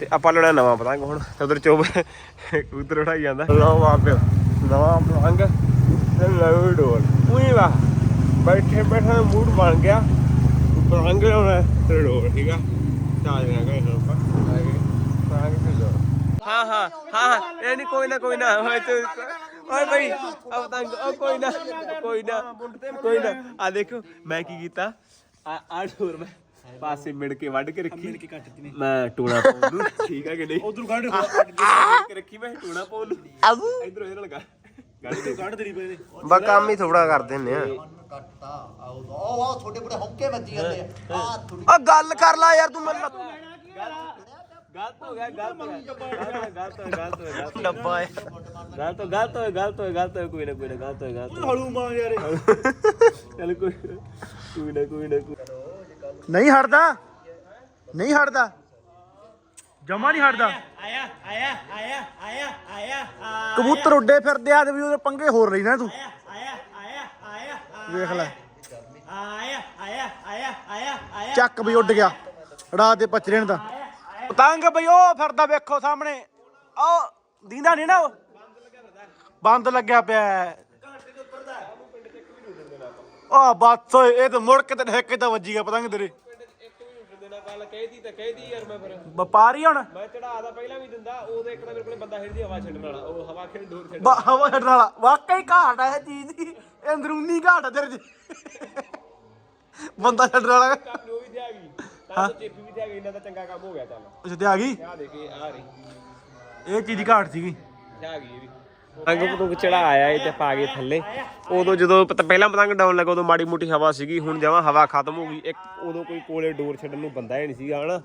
ਤੇ ਆਪਾਂ ਲੈਣਾ ਨਵਾਂ ਪਤੰਗ ਹੁਣ, ਤੇ ਉਧਰ ਚੋਬ ਕਬੂਤਰ ਉਠਾਈ ਜਾਂਦਾ। ਲਓ ਬਾਬੇ ਨਵਾਂ ਪਤੰਗ ਤੇ ਲਓ ਡੋਲ ਉਹੀ ਵਾ। ਬੈਠੇ ਬੈਠੇ ਮੂਡ ਬਣ ਗਿਆ। ਪਤੰਗ ਲਾਉਣਾ ਤੇ ਡੋਲ ਠੀਕ ਆ? ਚਾਹ ਦੇਣਾ ਗਏ ਹੁਣ ਆਪਾਂ ਪਤੰਗ ਤੇ ਡੋਲ ਹਾਂ ਹਾਂ ਹਾਂ ਇਹ ਨਹੀਂ, ਕੋਈ ਨਾ ਕੋਈ ਨਾ। ਓਏ ਤੂੰ ਓਏ ਬਈ ਆ ਪਤੰਗ ਓ ਕੋਈ ਨਾ ਕੋਈ ਨਾ ਕੋਈ ਨਾ। ਆ ਦੇਖੋ, ਮੈਂ ਕੀ ਕੀਤਾ? ਆ ਆ ਡੋਰ ਮੈਂ ਪਾਸੇ ਮਿਣ ਕੇ ਵੱਢ ਕੇ ਰੱਖੀ ਕੇ ਕੱਟਤੀ ਨੇ ਮੈਂ ਟੂਣਾ ਪਾਉਣ ਨੂੰ ਠੀਕ ਹੈ ਕਿ ਨਹੀਂ ਉਧਰ ਕੱਢ ਕੇ ਰੱਖੀ ਮੈਂ ਟੂਣਾ ਪਾਉਣ ਨੂੰ ਇਧਰ ਇਹਦੇ ਨਾਲ ਗੱਲ ਦੇ ਕੱਢ ਦੇਣੀ ਪਏ ਨੇ ਬਾ ਕੰਮ ਹੀ ਥੋੜਾ ਕਰਦੇ ਹੁੰਨੇ ਆ ਕੱਟਤਾ ਆਓ ਉਹ ਆਓ ਛੋਟੇ ਬੜੇ ਹੌਕੇ ਵੱਜੀ ਜਾਂਦੇ ਆ ਆ ਥੋੜੀ ਆ ਗੱਲ ਕਰ ਲੈ ਯਾਰ ਤੂੰ ਮੈਨੂੰ ਗਲਤ ਹੋ ਗਿਆ ਗਲਤ ਹੋ ਗਿਆ ਗਲਤ ਹੋ ਗਿਆ ਗਲਤ ਗਲਤ ਡੱਬਾ ਗਲਤ ਗਲਤ ਹੋ ਗਲਤ ਹੋ ਗਲਤ ਹੋ ਕੋਈ ਨਾ ਕੋਈ ਨਾ ਗਲਤ ਹੋ ਗਲਤ ਹਲੂ ਮਾਂ ਯਾਰ। ਚੱਲ ਕੋਈ ਕੋਈ ਨਾ ਕੋਈ ਨਾ ਕੋਈ ਨਹੀਂ ਹਟਦਾ ਨਹੀਂ ਹਟਦਾ ਜਮਾ ਨਹੀਂ ਹਟਦਾ ਆਇਆ ਆਇਆ ਆਇਆ ਆਇਆ ਆਇਆ ਕਬੂਤਰ ਉੱਡੇ ਫਿਰਦੇ ਆ ਤੇ ਵੀ ਉਹਦੇ ਪੰਗੇ ਹੋਰ ਲੈਣਾ ਤੂੰ ਆਇਆ ਆਇਆ ਆਇਆ ਵੇਖ ਲੈ ਆਇਆ ਆਇਆ ਆਇਆ ਆਇਆ ਆਇਆ ਚੱਕ ਵੀ ਉੱਡ ਗਿਆ ਰਾਤ ਦੇ ਪਚਰੇਣ ਦਾ ਪਤੰਗ ਬਈ ਉਹ ਫਿਰਦਾ ਵੇਖੋ ਸਾਹਮਣੇ ਉਹ ਦੀਂਦਾ ਨਹੀਂ ਨਾ ਉਹ ਬੰਦ ਲੱਗਿਆ ਪਿਆ ਉਹ ਬਸ ਓਏ ਇਹ ਤਾਂ ਮੁੜ ਕੇ ਤੇ ਠੇਕੇ ਤਾਂ ਵੱਜੀ ਗਿਆ ਪਤੰਗ ਤੇਰੇ। ਗੱਲ ਕਹਿਦੀ ਤਾਂ ਕਹਿਦੀ ਯਾਰ ਮੈਂ ਫਿਰ ਵਪਾਰੀ ਹੁਣ ਮੈਂ ਚੜਾਦਾ ਪਹਿਲਾਂ ਵੀ ਦਿੰਦਾ ਉਦੋਂ ਇੱਕ ਤਾਂ ਮੇਰੇ ਕੋਲੇ ਬੰਦਾ ਹਿੜਦੀ ਹਵਾ ਛੱਡਣ ਵਾਲਾ ਉਹ ਹਵਾ ਖੇਡ ਦੂਰ ਛੱਡ ਬਾ ਹਵਾ ਛੱਡਣ ਵਾਲਾ ਵਾਕਈ ਘਾਟ ਹੈ ਇਹ ਚੀਜ਼ ਦੀ ਇਹ ਅੰਦਰੂਨੀ ਘਾਟ ਹੈ ਤੇਰੇ 'ਚ। ਬੰਦਾ ਛੱਡਣ ਵਾਲਾ। ਆਪਣੀ ਉਹ ਵੀ ਤੇ ਆ ਗਈ ਤਾਂ ਚੇਪੀ ਵੀ ਤੇ ਆ ਗਈ ਇਹਨਾਂ ਦਾ ਚੰਗਾ ਕੰਮ ਹੋ ਗਿਆ ਚੱਲ। ਅੱਛਾ ਤੇ ਆ ਗਈ? ਆ ਦੇ ਕੇ ਆ ਰਹੀ। ਇਹ ਚੀਜ਼ ਦੀ ਘਾਟ ਸੀਗੀ? ਆ ਗਈ ਇਹ ਵੀ। ਪਤੰਗ ਪਤੰਗ ਚੜਾ ਆਇਆ ਇਹ ਤੇ ਪਾ ਗਏ ਥੱਲੇ। ਉਦੋਂ ਜਦੋਂ ਪਤ- ਪਹਿਲਾਂ ਪਤੰਗ ਡਾਉਣ ਲੱਗਾ, ਉਦੋਂ ਮਾੜੀ ਮੋਟੀ ਹਵਾ ਸੀਗੀ, ਹੁਣ ਜਮਾਂ ਹਵਾ ਖਤਮ ਹੋ ਗਈ। ਇੱਕ ਉਦੋਂ ਕੋਈ ਕੋਲੇ ਡੋਰ ਛੱਡਣ ਨੂੰ ਬੰਦਾ ਹੀ ਨਹੀਂ ਸੀਗਾ, ਹਨਾ?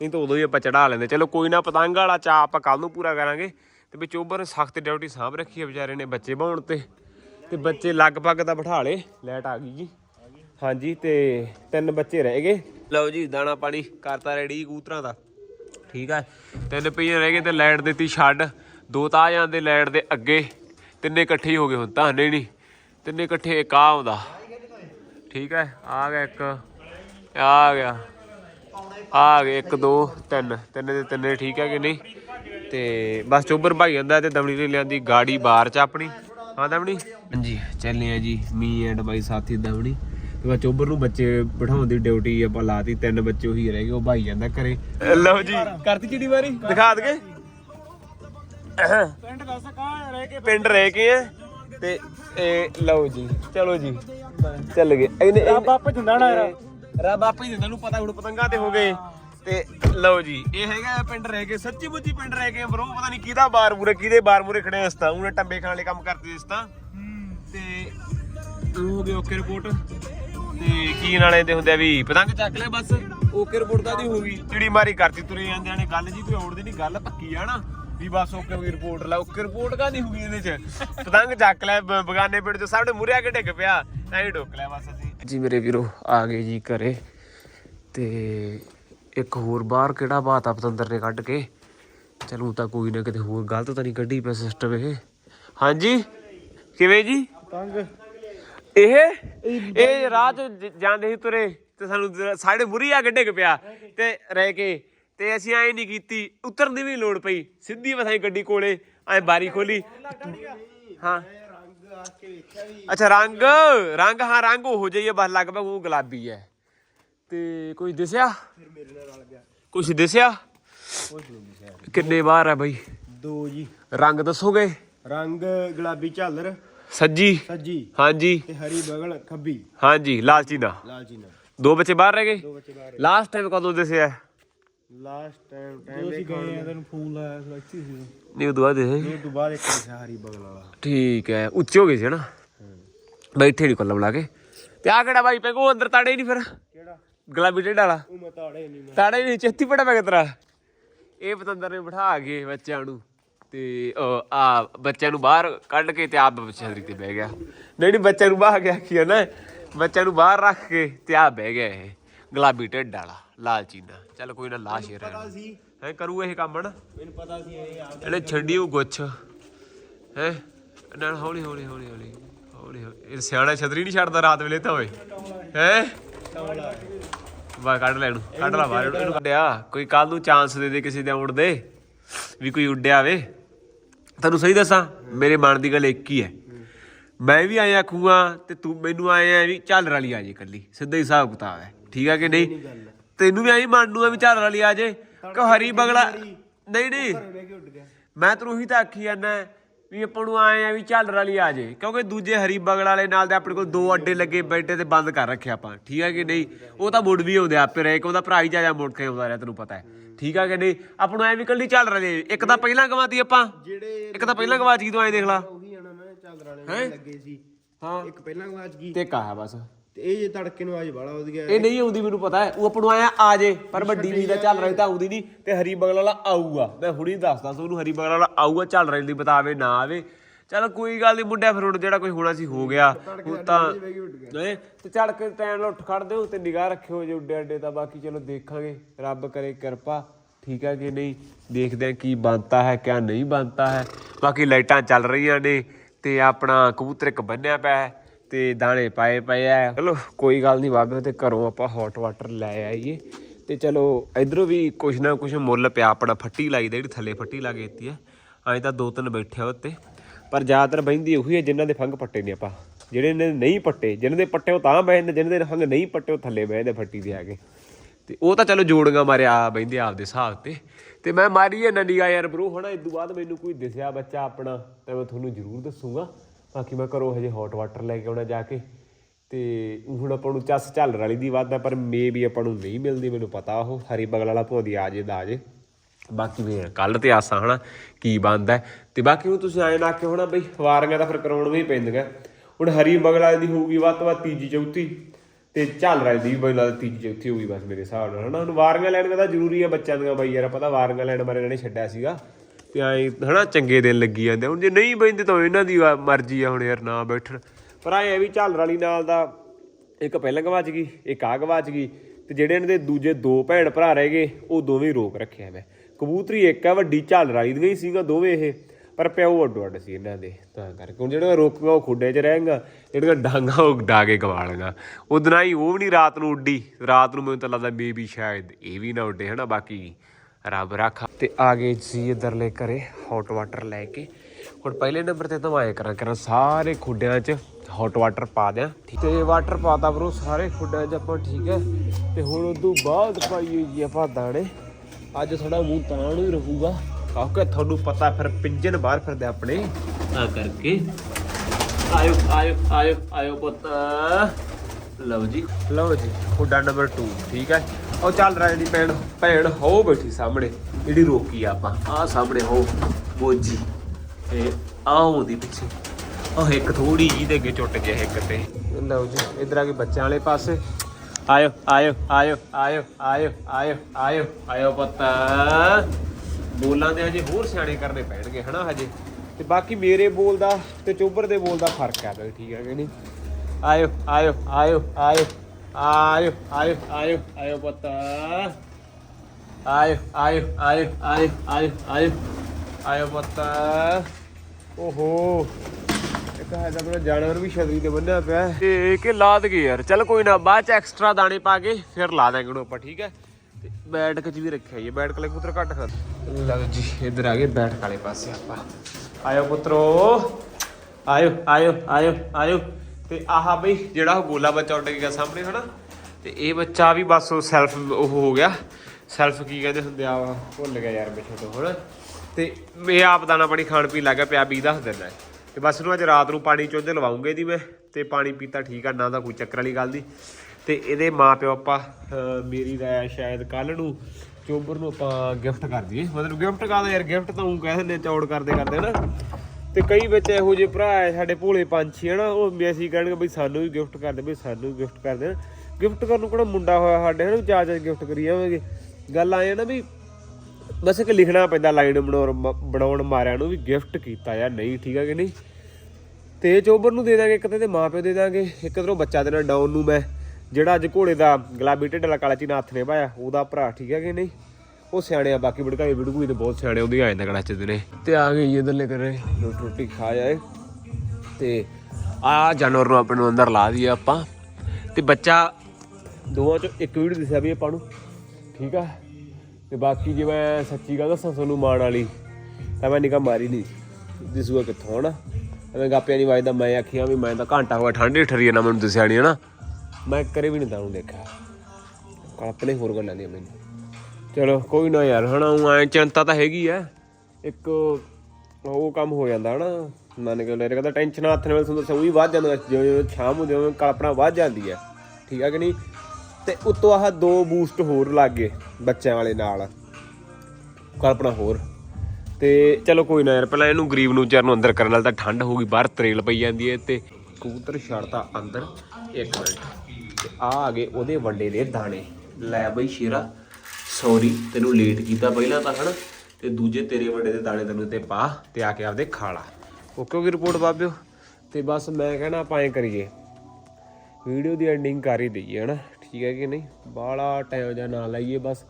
ਨਹੀਂ ਤਾਂ ਉਦੋਂ ਹੀ ਆਪਾਂ ਚੜਾ ਲੈਂਦੇ। ਚਲੋ ਕੋਈ ਨਾ, ਪਤੰਗ ਵਾਲਾ ਚਾਅ ਆਪਾਂ ਕੱਲ ਨੂੰ ਪੂਰਾ ਕਰਾਂਗੇ। ਤੇ ਵਿੱਚ ਉੱਪਰ ਸਖਤ ਡਿਊਟੀ ਸਾਂਭ ਰੱਖੀ ਹੈ ਵਿਚਾਰੇ ਨੇ ਬੱਚੇ ਬਾਉਣ ਤੇ। ਤੇ ਬੱਚੇ ਲਗਭਗ ਤਾਂ ਬਿਠਾ ਲਏ, ਲਾਈਟ ਆ ਗਈ ਜੀ। ਹਾਂਜੀ, ਤੇ ਤਿੰਨ ਬੱਚੇ ਰਹਿ ਗਏ। ਲਓ ਜੀ, ਦਾਣਾ ਪਾਣੀ ਕਰਤਾ ਰੈਡੀ ਕਬੂਤਰਾਂ ਦਾ। ਠੀਕ ਆ, ਤਿੰਨ ਪਈਆਂ ਰਹਿ ਗਏ ਤੇ ਲਾਈਟ ਦਿੱਤੀ ਛੱਡ। ਦੋ ਤਾਂ ਆ ਜਾਂਦੇ ਲਾਈਟ ਦੇ ਅੱਗੇ ਤਿੰਨੇ ਇਕੱਠੇ ਹੀ ਹੋ ਗਏ ਹੁਣ ਤਾਂ ਨਹੀਂ ਨਹੀਂ। ਤਿੰਨੇ ਇਕੱਠੇ ਇੱਕ ਆ ਆਉਂਦਾ। ਠੀਕ ਹੈ ਆ ਗਿਆ ਇੱਕ ਆ ਗਿਆ। ਆ ਗਏ ਇੱਕ ਦੋ ਤਿੰਨ। ਤਿੰਨੇ ਦੇ ਤਿੰਨੇ ਠੀਕ ਹੈ ਕਿ ਨਹੀਂ? ਤੇ ਬਸ ਚੋਬਰ ਭਾਈ ਜਾਂਦਾ ਤੇ ਦਮਣੀ ਨੇ ਲਿਆਂਦੀ ਗਾੜੀ ਬਾਹਰ ਚ ਆਪਣੀ। ਹਾਂ ਦਮਣੀ? ਹਾਂਜੀ ਚੱਲੇ ਆ ਜੀ ਮੀ ਐਂਡ ਬਾਈ ਸਾਥੀ ਦਮਣੀ। ਤੇ ਬਸ ਚੋਬਰ ਨੂੰ ਬੱਚੇ ਬਿਠਾਉਣ ਦੀ ਡਿਊਟੀ ਆਪਾਂ ਲਾਤੀ ਤਿੰਨ ਬੱਚੇ ਉਹੀ ਰਹਿ ਗਏ ਉਹ ਭਾਈ ਜਾਂਦਾ ਘਰੇ। ਲਓ ਜੀ। ਕਰਤੀ ਚਿੜੀ ਵਾਰੀ? ਦਿਖਾ ਦਗੇ? ਪਿੰਡ ਦੱਸ ਰਹਿ ਕੇ ਪਿੰਡ ਰਹਿ ਕੇ ਆ। ਤੇ ਇਹ ਲਓ ਜੀ ਚਲੋ ਜੀ ਚੱਲ ਗਏ। ਇਹਨੇ ਬਾਪ ਝੁੰਡਾ ਨਾ ਯਾਰ ਰੱਬ ਆਪੇ ਹੀ ਦਿੰਦਾ ਨੂੰ ਪਤਾ ਹੁਣ ਪਤੰਗਾ ਤੇ ਹੋ ਗਏ। ਤੇ ਲਓ ਜੀ ਇਹ ਹੈਗਾ ਪਿੰਡ ਰਹਿ ਕੇ ਸੱਚੀ ਮੁੱਚੀ ਪਿੰਡ ਰਹਿ ਕੇ ਬਰੋ ਪਤਾ ਨਹੀਂ ਕਿਹਦਾ ਬਾਰ ਮੂਰੇ ਕਿਹਦੇ ਬਾਰ ਮੂਰੇ ਖੜੇ ਇਸ ਤਾਂ ਉਹਨੇ ਟੰਬੇ ਖਾਣ ਵਾਲੇ ਕੰਮ ਕਰਦੇ ਇਸ ਤਾਂ ਤੇ ਹੋ ਗਏ ਓਕੇ ਰਿਪੋਰਟ। ਤੇ ਕੀ ਨਾਲੇ ਦੇ ਹੁੰਦੇ ਆ ਵੀ ਪਤੰਗ ਚੱਕ ਲਿਆ ਬਸ ਓਕੇ ਰਿਪੋਰਟ ਕਾਦੀ ਹੋ ਗਈ? ਚਿੜੀ ਮਾਰੀ ਕਰਤੀ ਤੁਰੇ ਜਾਂਦੇ ਨੇ ਗੱਲ ਜੀ ਕੋਈ ਔੜਦੀ ਨਹੀਂ ਗੱਲ ਪੱਕੀ ਆ ਨਾ। ਵੀ ਬਸ ਓਕੇ ਹੋ ਗਈ ਰਿਪੋਰਟ ਲਾ ਓਕੇ ਰਿਪੋਰਟ ਕਾਦੀ ਹੋ ਗਈ ਇਹਦੇ ਚ? ਪਤੰਗ ਚੱਕ ਬ- ਬਗਾਨੇ ਪਿੰਡ ਚ ਸਾਡੇ ਮੂਰੇ ਆ ਕੇ ਡਿੱਗ ਪਿਆ ਐਂ ਡੋਕ ਲਿਆ ਬਸ ਅਸੀਂ। ਜੀ ਮੇਰੇ ਵੀਰੋ ਆ ਗਏ ਜੀ ਘਰੇ ਤੇ ਇੱਕ ਹੋਰ ਬਾਹਰ ਕਿਹੜਾ ਬਾਤ ਪਤੰਦਰ ਨੇ ਕੱਢ ਕੇ? ਚਲੂ ਤਾਂ ਕੋਈ ਨਾ ਕਿਤੇ ਹੋਰ ਗਲਤ ਤਾਂ ਨਹੀਂ ਕੱਢੀ ਪਿਆ ਸਿਸਟਮ ਇਹ। ਹਾਂਜੀ? ਕਿਵੇਂ ਜੀ? ਤੰਗ ਇਹ? ਇਹ ਰਾਹ ਚ ਜ- ਜਾਂਦੇ ਸੀ ਤੁਰੇ ਤੇ ਸਾਨੂੰ ਸਾਡੇ ਮੁਰੀ ਆ ਕੇ ਡਿੱਗ ਪਿਆ ਤੇ ਰਹਿ ਕੇ ਤੇ ਅਸੀਂ ਐ ਨਹੀਂ ਕੀਤੀ ਉਤਰਨ ਦੀ ਵੀ ਨੀ ਲੋੜ ਪਈ ਸਿੱਧੀ ਵਸਾਈ ਗੱਡੀ ਕੋਲੇ ਐ ਬਾਰੀ ਖੋਲੀ। ਹਾਂ। ਅੱਛਾ ਰੰਗ ਰੰਗ ਹਾਂ ਰੰਗ ਉਹ ਜਾਈਏ ਬਸ ਲਗਭਗ ਉਹ ਗੁਲਾਬੀ ਹੈ ਤੇ ਕੋਈ ਦਿਸਿਆ? ਕੁਛ ਦਿਸਿਆ? ਕਿੰਨੇ ਬਾਰ ਹੈ ਬਈ? ਦੋ ਜੀ। ਰੰਗ ਦੱਸੋਗੇ? ਰੰਗ ਗੁਲਾਬੀ ਝਾਲਰ। ਸੱਜੀ? ਸੱਜੀ। ਹਾਂਜੀ। ਤੇ ਹਰੀ ਬਗਲ ਖੱਬੀ। ਹਾਂਜੀ ਲਾਲਚੀ ਦਾ ਲਾਲਚੀ ਨਾਲ। ਦੋ ਬੱਚੇ ਬਾਹਰ ਰਹਿ ਗਏ? ਦੋ ਬੱਚੇ ਬਾਹਰ ਲਾਸਟ ਟਾਈਮ ਕਦੋਂ ਦਿਸਿਆ? ਲਾਸਟ ਟਾਈਮ ਟਾਈਮ ਦੇ ਗਏ ਆ ਤੈਨੂੰ ਫੋਨ ਲਾਇਆ ਸੀ ਇੱਥੇ ਸੀ ਨਹੀਂ ਉਦੋਂ ਬਾਅਦ ਇਹ। ਤੋਂ ਬਾਅਦ ਇੱਕ ਦਿਸਿਆ ਹਰੀ ਬਗਲ ਵਾਲਾ। ਠੀਕ ਹੈ ਉੱਚੇ ਹੋ ਗਏ ਸੀ ਨਾ ਬੈਠੇ ਨਹੀਂ ਕੋਲਮ ਲਾ ਕੇ। ਤੇ ਆ ਕਿਹੜਾ ਬਾਈ ਪੈਗੋ ਅੰਦਰ ਤਾੜੇ ਨਹੀਂ ਫਿਰ? ਕਿਹੜਾ? ਗੁਲਾਬੀ ਢੇਡ ਵਾਲਾ। ਉਹ ਮੈਂ ਤਾੜੇ ਨਹੀਂ ਮੈਂ ਤਾੜੇ ਨਹੀਂ ਚੇਤੀ ਪੜਾ ਪੈ ਤੇਰਾ। ਇਹ ਪਤੰਦਰ ਨੇ ਬਿਠਾ ਕੇ ਬੱਚਿਆਂ ਨੂੰ ਤੇ ਆ ਬੱਚਿਆਂ ਨੂੰ ਬਾਹਰ ਕੱਢ ਕੇ ਤੇ ਆਪ ਛਤਰੀ ਤੇ ਬਹਿ ਗਿਆ। ਨਹੀਂ ਨਹੀਂ ਬੱਚਿਆਂ ਨੂੰ ਬਾਹਰ ਗਿਆ ਕੀ ਨਾ ਬੱਚਿਆਂ ਨੂੰ ਬਾਹਰ ਰੱਖ ਕੇ ਤੇ ਆ ਬਹਿ ਗਿਆ ਇਹ ਗੁਲਾਬੀ ਢਿੱਡ ਵਾਲਾ। ਲਾਲਚੀ ਦਾ। ਚੱਲ ਕੋਈ ਨਾ ਲਾਸ਼ ਹੀ ਰਹਿਣਾ ਸੀ। ਹੈ ਕਰੂ ਇਹ ਕੰਮ ਨਾ ਮੈਨੂੰ ਪਤਾ ਸੀ ਇਹ ਆ ਇਹਨੇ ਛੱਡੀ ਉਹ ਗੁੱਛ। ਹੈ? ਨਾਲ ਹੌਲੀ ਹੌਲੀ ਹੌਲੀ ਹੌਲੀ। ਹੌਲੀ। ਇਹ ਸਿਆਣਾ ਛਤਰੀ ਨਹੀਂ ਛੱਡਦਾ ਰਾਤ ਵੇਲੇ ਤਾਂ ਹੋਏ ਹੈ? ਵਾ ਕੱਢ ਲੈ ਇਹਨੂੰ ਕੱਢ ਲਾ ਬਾਹਰ ਇਹਨੂੰ। ਕੱਢਿਆ। ਕੋਈ ਕੱਲ ਨੂੰ ਚਾਂਸ ਦੇ ਦੇ ਕਿਸੇ ਦੇ ਆਉਣ ਦੇ ਵੀ ਕੋਈ ਉੱਡਿਆ ਵੇ। ਤੈਨੂੰ ਸਹੀ ਦੱਸਾਂ ਮੇਰੇ ਮਨ ਦੀ ਗੱਲ ਇੱਕ ਹੀ ਹੈ। ਮੈਂ ਵੀ ਆਇਆ ਖੂਆ ਤੇ ਤੂੰ ਮੈਨੂੰ ਆਏ ਆ ਵੀ ਝਾਲਰ ਵਾਲੀ ਆ ਜੇ ਕੱਲੀ ਸਿੱਧਾ ਹੀ ਹਿਸਾਬ ਕਿਤਾਬ ਹੈ। ਠੀਕ ਹੈ ਕਿ ਨਹੀਂ? ਤੈਨੂੰ ਵੀ ਆਈ ਮਨ ਨੂੰ ਆ ਵੀ ਝਾਲਰ ਵਾਲੀ ਆ ਜੇ। ਕਿ ਹਰੀ ਬਗਲਾ। ਨਹੀਂ ਨਹੀਂ। ਮੈਂ ਤੈਨੂੰ ਉਹੀ ਤਾਂ ਆਖੀ ਜਾਂਦਾ ਵੀ ਆਪਾਂ ਨੂੰ ਆਏ ਆ ਵੀ ਝਾਲਰ ਵਾਲੀ ਆ ਜੇ। ਕਿਉਂਕਿ ਦੂਜੇ ਹਰੀ ਬਗਲ ਵਾਲੇ ਨਾਲ ਦੇ ਆਪਣੇ ਕੋਲ ਦੋ ਅੱਡੇ ਲੱਗੇ ਬੈਠੇ ਤੇ ਬੰਦ ਕਰ ਰੱਖਿਆ ਆਪਾਂ। ਠੀਕ ਹੈ ਕਿ ਨਹੀਂ? ਉਹ ਤਾਂ ਮੁੜ ਵੀ ਆਉਂਦੇ ਆ, ਆਪੇ ਰਹੇ ਕਿ। ਉਹਦਾ ਭਰਾ ਹੀ ਜਾ ਜਾ ਮੁੜ ਕੇ ਆਉਂਦਾ ਰਿਹਾ ਤੈਨੂੰ ਪਤਾ ਹੈ। ਠੀਕ ਹੈ ਕਿ ਨਹੀਂ? ਆਪਾਂ ਨੂੰ ਐ ਵੀ ਕੱਲੀ ਝਾਲਰ ਵਾਲੀ ਇੱਕ ਤਾਂ ਪਹਿਲਾਂ ਗਵਾਤੀ ਆਪਾਂ। ਜਿਹੜੇ ਇੱਕ ਤਾਂ ਪਹਿਲਾਂ ਗਵਾਚ ਗਈ ਤੂੰ ਐ ਦੇਖ ਲਾ। ਉਹੀ ਆਣਾ ਮੈਂ ਝਾਲਰ ਵਾਲੇ ਲੱਗੇ ਸੀ। ਹਾਂ। ਇੱਕ ਪਹਿਲਾਂ ਗਵਾਚ ਗਈ। ਤੇ ਕਹਾ ਬਸ। ਤੇ ਇਹ ਜੇ ਤੜਕੇ ਨੂੰ ਅੱਜ ਬੜਾ ਵਧੀਆ ਇਹ ਨਹੀਂ ਆਉਂਦੀ ਮੈਨੂੰ ਪਤਾ ਹੈ। ਉਹ ਆਪਾਂ ਨੂੰ ਆਇਆ ਆ ਜੇ। ਪਰ ਵੱਡੀ ਵੀ ਦਾ ਚੱਲ ਰਹੀ ਤਾਂ ਆਉਂਦੀ ਨਹੀਂ ਤੇ ਹਰੀ ਬਗਲ ਵਾਲਾ ਆਊਗਾ। ਮੈਂ ਹੁਣੀ ਦੱਸਦਾ ਤੁਹਾਨੂੰ ਹਰੀ ਬਗਲ ਵਾਲਾ ਆਊਗਾ ਚੱਲ ਰਹੀ ਦੀ ਬਤਾਵੇ ਨਾ ਆਵੇ। ਚਲ ਕੋਈ ਗੱਲ ਨਹੀਂ ਮੁੰਡਿਆ ਫਿਰ ਹੁਣ ਜਿਹੜਾ ਕੋਈ ਹੋਣਾ ਸੀ ਹੋ ਗਿਆ। ਹੁਣ ਤਾਂ ਨਹੀਂ ਤੇ ਝੜ ਕੇ ਟਾਈਮ ਨਾਲ ਉੱਠ ਖੜਦੇ ਹੋ ਤੇ ਨਿਗਾਹ ਰੱਖਿਓ ਜੇ ਉੱਡੇ ਅੱਡੇ ਤਾਂ। ਬਾਕੀ ਚਲੋ ਦੇਖਾਂਗੇ ਰੱਬ ਕਰੇ ਕਿਰਪਾ ਠੀਕ ਹੈ ਕਿ ਨਹੀਂ? ਦੇਖਦੇ ਆ ਕੀ ਬਣਤਾ ਹੈ ਕਿਆ ਨਹੀਂ ਬਣਤਾ ਹੈ। ਬਾਕੀ ਲਾਈਟਾਂ ਚੱਲ ਰਹੀਆਂ ਨੇ ਤੇ ਆਪਣਾ ਕਬੂਤਰ ਇੱਕ ਬੰਨਿਆ ਪਿਆ ਹੈ। ਤੇ ਦਾਣੇ ਪਾਏ ਪਏ ਆ। ਚਲੋ, ਕੋਈ ਗੱਲ ਨਹੀਂ, ਬਾਬੇ ਤੇ ਘਰੋਂ ਆਪਾਂ ਹੌਟ ਵਾਟਰ ਲੈ ਆਈਏ। ਤੇ ਚਲੋ, ਇਧਰੋਂ ਵੀ ਕੁਛ ਨਾ ਕੁਛ ਮੁੱਲ ਪਿਆ, ਆਪਣਾ ਫੱਟੀ ਲਾਈ ਜਿਹੜੀ ਥੱਲੇ ਫੱਟੀ ਲਾ ਕੇ ਦਿੱਤੀ ਹੈ ਅਜੇ ਤਾਂ ਦੋ ਤਿੰਨ ਬੈਠੇ ਉੱਤੇ। ਪਰ ਜ਼ਿਆਦਾਤਰ ਬਹਿੰਦੀ ਉਹੀ ਹੈ ਜਿਨ੍ਹਾਂ ਦੇ ਫੰਗ ਪੱਟੇ ਨੇ ਆਪਾਂ। ਜਿਹੜੇ ਨੇ ਨਹੀਂ ਪੱਟੇ, ਜਿਨ੍ਹਾਂ ਦੇ ਪੱਟੇ ਉਹ ਤਾਂ ਬਹਿੰਦੇ ਜਿਨ੍ਹਾਂ ਦੇ ਫੰਗ ਨਹੀਂ ਪੱਟੇ, ਉਹ ਥੱਲੇ ਬਹਿੰਦੇ ਫੱਟੀ ਦੇ ਆ ਕੇ। ਤੇ ਉਹ ਤਾਂ ਚਲੋ ਜੋੜੀਆਂ ਮਾਰਿਆ ਬਹਿੰਦੇ ਆਪਦੇ ਹਿਸਾਬ ਤੇ। ਤੇ ਮੈਂ ਮਾਰੀ ਹੈ ਨਿਗਾ ਯਾਰ ਬ్రో ਹਣਾ ਇਸ ਤੋਂ ਬਾਅਦ ਮੈਨੂੰ ਕੋਈ ਦਿਸਿਆ ਬੱਚਾ ਆਪਣਾ, ਤਾਂ ਮੈਂ ਤੁਹਾਨੂੰ ਜ਼ਰੂਰ ਦੱਸੂਗਾ। ਬਾਕੀ ਮੈਂ ਘਰੋਂ ਹਜੇ ਹੌਟ ਵਾਟਰ ਲੈ ਕੇ ਆਉਣਾ ਜਾ ਕੇ। ਤੇ ਹੁਣ ਆਪਾਂ ਨੂੰ ਚੱਸ ਝੱਲਰ ਵਾਲੀ ਦੀ ਵਾਦਾ ਪਰ ਮੇ ਵੀ ਆਪਾਂ ਨੂੰ ਨਹੀਂ ਮਿਲਦੀ, ਮੈਨੂੰ ਪਤਾ ਉਹ ਹਰੀ ਬਗਲ ਵਾਲਾ ਭੋਦੀ ਆ ਜੇ ਦਾ ਆ ਜੇ। ਬਾਕੀ ਵੀ ਕੱਲ ਤੇ ਆਸਾਂ ਹਨਾ, ਕੀ ਬੰਦਾ ਤੇ ਬਾਕੀ ਨੂੰ ਤੁਸੀਂ ਆਏ ਨਾ ਕਿ ਹੋਣਾ ਬਈ, ਵਾਰੀਆਂ ਤਾਂ ਫਿਰ ਕਰਾਉਣ ਵੀ ਪੈਂਦੀਆਂ। ਹੁਣ ਹਰੀ ਬਗਲ ਵਾਲੀ ਦੀ ਹੋਊਗੀ ਵੱਧ ਤੋਂ ਵੱਧ ਤੀਜੀ ਚੌਥੀ, ਤੇ ਝੱਲ ਵਾਲੀ ਦੀ ਵੀ ਬਈ ਲੱਗਦਾ ਤੀਜੀ ਚੌਥੀ ਹੋਊਗੀ ਬਸ ਮੇਰੇ ਹਿਸਾਬ ਨਾਲ ਹਨਾ। ਹੁਣ ਵਾਰੀਆਂ ਲੈਣ ਦਾ ਜ਼ਰੂਰੀ ਹੈ ਬੱਚਿਆਂ ਦੀਆਂ ਬਈ ਯਾਰ ਪਤਾ ਵਾਰੀਆਂ ਲੈਣ ਬਾਰੇ ਇਹਨਾਂ ਨੇ ਛੱਡਿਆ ਸੀਗਾ। ਤੇ ਐ ਹਨਾ, ਚੰਗੇ ਦਿਨ ਲੱਗੀ ਜਾਂਦੇ ਹੁਣ ਜੇ ਨਹੀਂ ਬੈਂਦੇ ਤਾਂ ਇਹਨਾਂ ਦੀ ਵਾ- ਮਰਜ਼ੀ ਆ ਹੁਣ ਯਾਰ ਨਾ ਬੈਠਣ। ਪਰ ਐ ਵੀ ਝੱਲ ਵਾਲੀ ਨਾਲ ਦਾ ਇੱਕ ਪਹਿਲਾਂ ਗਵਾਚ ਗਈ, ਇੱਕ ਆ ਗਵਾਚ ਗਈ। ਤੇ ਜਿਹੜੇ ਇਹਨਾਂ ਦੇ ਦੂਜੇ ਦੋ ਭੈਣ ਭਰਾ ਰਹਿ ਗਏ, ਉਹ ਦੋਵੇਂ ਰੋਕ ਰੱਖਿਆ ਮੈਂ। ਕਬੂਤਰੀ ਇੱਕ ਆ, ਵੱਡੀ ਝਾਲ ਰਾਲੀ ਦੀਆਂ ਹੀ ਸੀਗਾ ਦੋਵੇਂ ਇਹ। ਪਰ ਪਿਓ ਅੱਡੋ ਅੱਡ ਸੀ ਇਹਨਾਂ ਦੇ, ਤਾਂ ਕਰਕੇ। ਹੁਣ ਜਿਹੜੀਆਂ ਰੋਕੀਆਂ, ਉਹ ਖੁੱਡੇ 'ਚ ਰਹਿਣਗਾ ਜਿਹੜੀਆਂ ਡਾਂਗਾ, ਉਹ ਡਾ ਡਾਗੇ ਗਵਾਲਗਾ ਉਦਣਾ ਹੀ ਉਹ ਵੀ ਨਹੀਂ ਰਾਤ ਨੂੰ ਉੱਡੀ। ਰਾਤ ਨੂੰ ਮੈਨੂੰ ਤਾਂ ਲੱਗਦਾ ਮੇਬੀ ਸ਼ਾਇਦ ਇਹ ਵੀ ਨਾ ਉੱਡੇ, ਹਨਾ, ਬਾਕੀ ਰੱਬ ਰੱਖਾ। ਤੇ ਆ ਗਏ ਜੀ ਇਧਰਲੇ ਘਰੇ ਹੌਟ ਵਾਟਰ ਲੈ ਕੇ। ਹੁਣ ਪਹਿਲੇ ਨੰਬਰ ਤੇ ਤਾਂ ਆਏ ਕਰਾਂ ਕਰਾਂ ਸਾਰੇ ਖੁੱਡਿਆਂ 'ਚ ਹੌਟ ਵਾਟਰ ਪਾ ਦਿਆਂ। ਤੇ ਵਾਟਰ ਪਾਤਾ ਬਰੋ ਸਾਰੇ ਖੁੱਡਿਆਂ 'ਚ ਆਪਾਂ, ਠੀਕ ਹੈ। ਤੇ ਹੁਣ ਉਦੋਂ ਬਾਅਦ ਪਾਈ ਹੋਈ ਆਪਾਂ ਦਾਣੇ। ਅੱਜ ਸਾਡਾ ਮੂੰਹ ਤਾਂ ਹੀ ਰਹੂਗਾ। ਕਿਉਂਕਿ ਤੁਹਾਨੂੰ ਪਤਾ ਫਿਰ ਪਿੰਜਨ ਬਾਹਰ ਫਿਰਦੇ ਆਪਣੇ। ਆ ਕਰਕੇ। ਆਇਓ ਆਇਓ ਆਇਓ ਆਇਓ ਪੁੱਤ। ਲਓ ਜੀ। ਲਓ ਜੀ, ਖੁੱਡਾ ਨੰਬਰ 2 ਠੀਕ ਹੈ। ਉਹ ਚੱਲ ਰਿਹਾ ਜਿਹੜੀ ਭੈਣ ਭੈਣ ਹੋ ਬੈਠੀ ਸਾਹਮਣੇ, ਜਿਹੜੀ ਰੋਕੀ ਆ ਆਪਾਂ। ਆਹ ਸਾਹਮਣੇ ਹੋ ਬੋਜੀ ਤੇ ਆਉਂ ਪਿੱਛੇ। ਉਹ ਇੱਕ ਥੋੜੀ ਜੀ ਦੇ ਅੱਗੇ ਟੁੱਟ ਗਿਆ ਇੱਕ ਤੇ। ਲਓ ਜੀ, ਇਧਰ ਆ ਕੇ ਬੱਚਿਆਂ ਵਾਲੇ ਪਾਸੇ। ਆਇਓ ਆਇਓ ਆਇਓ ਆਇਓ ਆਇਓ ਆਇਓ ਆਇਓ ਆਇਓ ਪੁੱਤ। ਬੋਲਾਂ ਦੇ ਹਜੇ ਹੋਰ ਸਿਆਣੇ ਕਰਨੇ ਪੈਣਗੇ, ਹਨਾ ਹਜੇ। ਤੇ ਬਾਕੀ ਮੇਰੇ ਬੋਲ ਦਾ ਤੇ ਚੋਬਰ ਦੇ ਬੋਲ ਦਾ ਫ਼ਰਕ ਹੈ ਬਈ, ਠੀਕ ਹੈ ਕਿ ਨਹੀਂ? ਆਇਓ ਆਇਓ ਆਇਓ ਆਇਓ। ਆਇਓ ਆਇਓ ਆਇਓ ਆਇਓ ਪੁੱਤ ਆਇਓ ਆਇਓ ਆਇਓ ਆਇਓ ਆਇਓ ਆਇਓ ਆਇਓ ਪੁੱਤ ਓਹੋ। ਇੱਕ ਹੈ ਤਾਂ ਜਾਨਵਰ ਵੀ ਛਤਰੀ ਤੇ ਬੰਨਿਆ ਪਿਆ ਹੈ। ਤੇ ਕਿ ਲਾ ਦਗੇ ਯਾਰ। ਚੱਲ ਕੋਈ ਨਾ ਬਾਅਦ ਚ ਐਕਸਟਰਾ ਦਾਣੇ ਪਾ ਕੇ ਫਿਰ ਲਾ ਦਾਂਗੇ ਆਪਾਂ ਠੀਕ ਹੈ? ਤੇ ਬੈਠਕ ਚ ਵੀ ਰੱਖਿਆ ਇਹ ਬੈਠਕ ਵਾਲੇ ਪੁੱਤਰ ਘੱਟ ਖਾ ਲਓ ਜੀ ਇੱਧਰ ਆ ਗਏ ਬੈਠਕ ਵਾਲੇ ਪਾਸੇ ਆਪਾਂ। ਆਇਓ ਪੁੱਤਰੋ। ਆਇਓ ਆਇਓ ਆਇਓ ਆਇਓ। ਤੇ ਆਹ ਬਈ ਜਿਹੜਾ ਉਹ ਗੋਲਾ ਬੱਚਾ ਉੱਡ ਗਿਆ ਸਾਹਮਣੇ, ਹਨਾ? ਤੇ ਇਹ ਬੱਚਾ ਵੀ ਬਸ ਉਹ ਸੈਲਫ ਉਹ ਹੋ ਗਿਆ। ਸੈਲਫ ਕੀ ਕਹਿੰਦੇ ਹੁੰਦੇ ਆ, ਭੁੱਲ ਗਿਆ ਯਾਰ ਮੇਰੇ ਤੋਂ ਹੁਣ। ਤੇ ਮੈਂ ਆਪ ਦਾਣਾ ਪਾਣੀ ਖਾਣ ਪੀਣ ਲੱਗਾ ਪਿਆ 20 ਦੱਸ ਦਿਨ ਹੈ ਤੇ ਬਸ ਇਹਨੂੰ ਅੱਜ ਰਾਤ ਨੂੰ ਪਾਣੀ ਚੋਂ ਲਵਾਉਂਗੇ ਦੀ ਮੈਂ, ਤੇ ਪਾਣੀ ਪੀਤਾ ਠੀਕ ਆ, ਨਾ ਤਾਂ ਕੋਈ ਚੱਕਰ ਵਾਲੀ ਗੱਲ ਦੀ ਤੇ ਇਹਦੇ ਮਾਪਿਓ ਆਪਾਂ ਮੇਰੀ ਰਾਇ ਸ਼ਾਇਦ ਕੱਲ ਨੂੰ ਚੋਬਰ ਨੂੰ ਆਪਾਂ ਗਿਫਟ ਕਰ ਦਈਏ। ਮਤਲਬ ਗਿਫਟ ਕਰਦਾ ਯਾਰ ਗਿਫਟ ਤਾਂ ਉਹ ਕਹਿ ਦਿੰਦੇ ਚੌੜ ਕਰਦੇ ਕਰਦੇ ਨਾ ਤੇ ਕਈ ਵਿੱਚ ਇਹੋ ਜਿਹੇ ਭਰਾ ਹੈ, ਸਾਡੇ ਭੋਲੇ ਪੰਛੀ, ਹਨਾ, ਉਹ ਵੀ ਅਸੀਂ ਕਹਿਣਗੇ ਬਈ ਸਾਨੂੰ ਵੀ ਗਿਫਟ ਕਰ ਦੇ, ਬਈ ਸਾਨੂੰ ਵੀ ਗਿਫਟ ਕਰ ਦੇ ਗਿਫਟ ਕਰਨ ਨੂੰ ਕਿਹੜਾ ਮੁੰਡਾ ਹੋਇਆ ਸਾਡੇ, ਹਨਾ ਚਾਰ ਚਾਰ ਗਿਫਟ ਕਰੀ ਜਾਵਾਂਗੇ। ਗੱਲ ਆਏ ਨਾ ਵੀ ਬਸ ਇੱਕ ਲਿਖਣਾ ਪੈਂਦਾ ਲਾਈਨ ਬਣਾਉਣ ਬਣਾਉਣ ਮਾਰਿਆਂ ਨੂੰ ਵੀ ਗਿਫਟ ਕੀਤਾ ਜਾਂ ਨਹੀਂ, ਠੀਕ ਹੈ ਕਿ ਨਹੀਂ? ਤੇ ਚੋਬਰ ਨੂੰ ਦੇ ਦਾਂਗੇ, ਇੱਕ ਤੇ ਇਹਦੇ ਮਾਪਿਓ ਦੇ ਦਾਂਗੇ, ਇੱਕ ਤਰ੍ਹਾਂ ਬੱਚਾ ਦੇਣਾ ਡਾਊਨ ਨੂੰ ਮੈਂ, ਜਿਹੜਾ ਅੱਜ ਘੋੜੇ ਦਾ ਗੁਲਾਬੀ ਢਿੱਡ ਵਾਲਾ ਕਾਲਾ ਚੀਨਾ ਹੱਥ ਨੇ ਪਾਇਆ, ਉਹਦਾ ਭਰਾ, ਠੀਕ ਹੈ ਕਿ ਨਹੀਂ? ਉਹ ਸਿਆਣੇ ਆ, ਬਾਕੀ ਬੜਕਾਈ ਬੜਕੂਈ ਤੇ ਬਹੁਤ ਸਿਆਣੇ ਉਹਦੀ ਆ ਜਾਂਦਾ ਕੜਾ ਚ ਨੇ। ਤੇ ਆ ਗਏ ਇਧਰਲੇ ਕਰੇ ਰੋਟੀ ਰੋਟੀ ਖਾ ਜਾਏ ਤੇ ਆ ਜਾਨਵਰ ਨੂੰ ਆਪਣੇ ਨੂੰ ਅੰਦਰ ਲਾ ਦਈਏ ਆਪਾਂ। ਤੇ ਬੱਚਾ ਦੋਵਾਂ ਚੋਂ ਇੱਕ ਵੀਡੀਓ ਦਿਸਿਆ ਵੀ ਆਪਾਂ ਨੂੰ। ਠੀਕ ਆ? ਤੇ ਬਾਕੀ ਜੇ ਮੈਂ ਸੱਚੀ ਗੱਲ ਦੱਸਾਂ ਤੁਹਾਨੂੰ ਮਾਣ ਵਾਲੀ, ਤਾਂ ਮੈਂ ਨਿਕਾ ਮਾਰੀ ਨਹੀਂ ਦਿਸੂਗਾ ਕਿੱਥੋਂ, ਹਨਾ? ਐਵੇਂ ਗਾਪਿਆਂ ਨਹੀਂ ਵੱਜਦਾ ਮੈਂ ਆਖਿਆ ਵੀ ਮੈਂ ਤਾਂ ਘੰਟਾ ਹੋਇਆ ਗਿਆ ਠੰਡੀ ਠਰੀ ਨਾ ਮੈਨੂੰ ਦਿਸਿਆ ਨਹੀਂ ਹਨਾ? ਮੈਂ ਕਰੇ ਵੀ ਨਹੀਂ ਤਾਂ ਤਾਨੂੰ ਦੇਖਿਆ। ਕਲਪਨੇ ਹੋਰ ਗੱਲਾਂ ਦੀਆਂ ਮੈਨੂੰ। ਚਲੋ, ਕੋਈ ਨਾ ਯਾਰ ਹਨਾ ਉਹ ਐ ਚਿੰਤਾ ਤਾਂ ਹੈਗੀ ਆ ਇੱਕ ਉਹ ਕੰਮ ਹੋ ਜਾਂਦਾ ਹਨਾ ਮੰਨ ਕੇ ਲੈ ਕਹਿੰਦਾ ਟੈਨਸ਼ਨ ਹੱਥ ਨਾਲ ਸੁੰਦਰ ਉਹ ਵੀ ਵੱਧ ਜਾਂਦਾ, ਜਿਵੇਂ ਜਿਵੇਂ ਸ਼ਾਮ ਨੂੰ ਜਿਵੇਂ ਕਲਪਨਾ ਵੱਧ ਜਾਂਦੀ ਹੈ ਠੀਕ ਹੈ ਕਿ ਨਹੀਂ? ਤੇ ਉੱਤੋਂ ਆਹ ਦੋ ਬੂਸਟ ਹੋਰ ਲੱਗ ਗਏ ਬੱਚਿਆਂ ਵਾਲੇ ਨਾਲ। ਕਲਪਨਾ ਹੋਰ। ਤੇ ਚਲੋ ਕੋਈ ਨਾ ਯਾਰ, ਪਹਿਲਾਂ ਇਹਨੂੰ ਗਰੀਬ ਨੂੰ, ਵਿਚਾਰ ਨੂੰ ਅੰਦਰ ਕਰਨ ਨਾਲ ਤਾਂ ਠੰਡ ਹੋ ਗਈ, ਬਾਹਰ ਤਰੇਲ ਪਈ ਜਾਂਦੀ ਹੈ ਤੇ ਕਬੂਤਰ ਛੱਡਤਾ ਅੰਦਰ, ਇੱਕ ਮਿੰਟ। ਤੇ ਆ ਆ ਗਏ ਉਹਦੇ ਵੰਡੇ ਦੇ ਦਾਣੇ। ਲੈ ਬਈ ਸ਼ੇਰਾ ਸੌਰੀ ਤੈਨੂੰ ਲੇਟ ਕੀਤਾ ਪਹਿਲਾਂ ਤਾਂ ਹਨਾ, ਤੇ ਦੂਜੇ ਤੇਰੇ ਵੱਡੇ ਦੇ ਦਾਣੇ ਤੈਨੂੰ ਤੇ ਪਾ, ਤੇ ਆ ਕੇ ਆਪਦੇ ਖਾ ਲਾ। ਓਕੇ ਹੋ ਗਈ ਰਿਪੋਰਟ ਬਾਬਿਓ, ਤੇ ਬਸ ਮੈਂ ਕਹਿਣਾ ਆਪਾਂ ਐਂ ਕਰੀਏ। ਵੀਡੀਓ ਦੀ ਐਂਡਿੰਗ ਕਰ ਹੀ ਦਈਏ ਹਨਾ, ਠੀਕ ਹੈ ਕਿ ਨਹੀਂ? ਬਾਲਾ ਟਾਈਮ ਜਾਂ ਨਾ ਲਾਈਏ ਬਸ।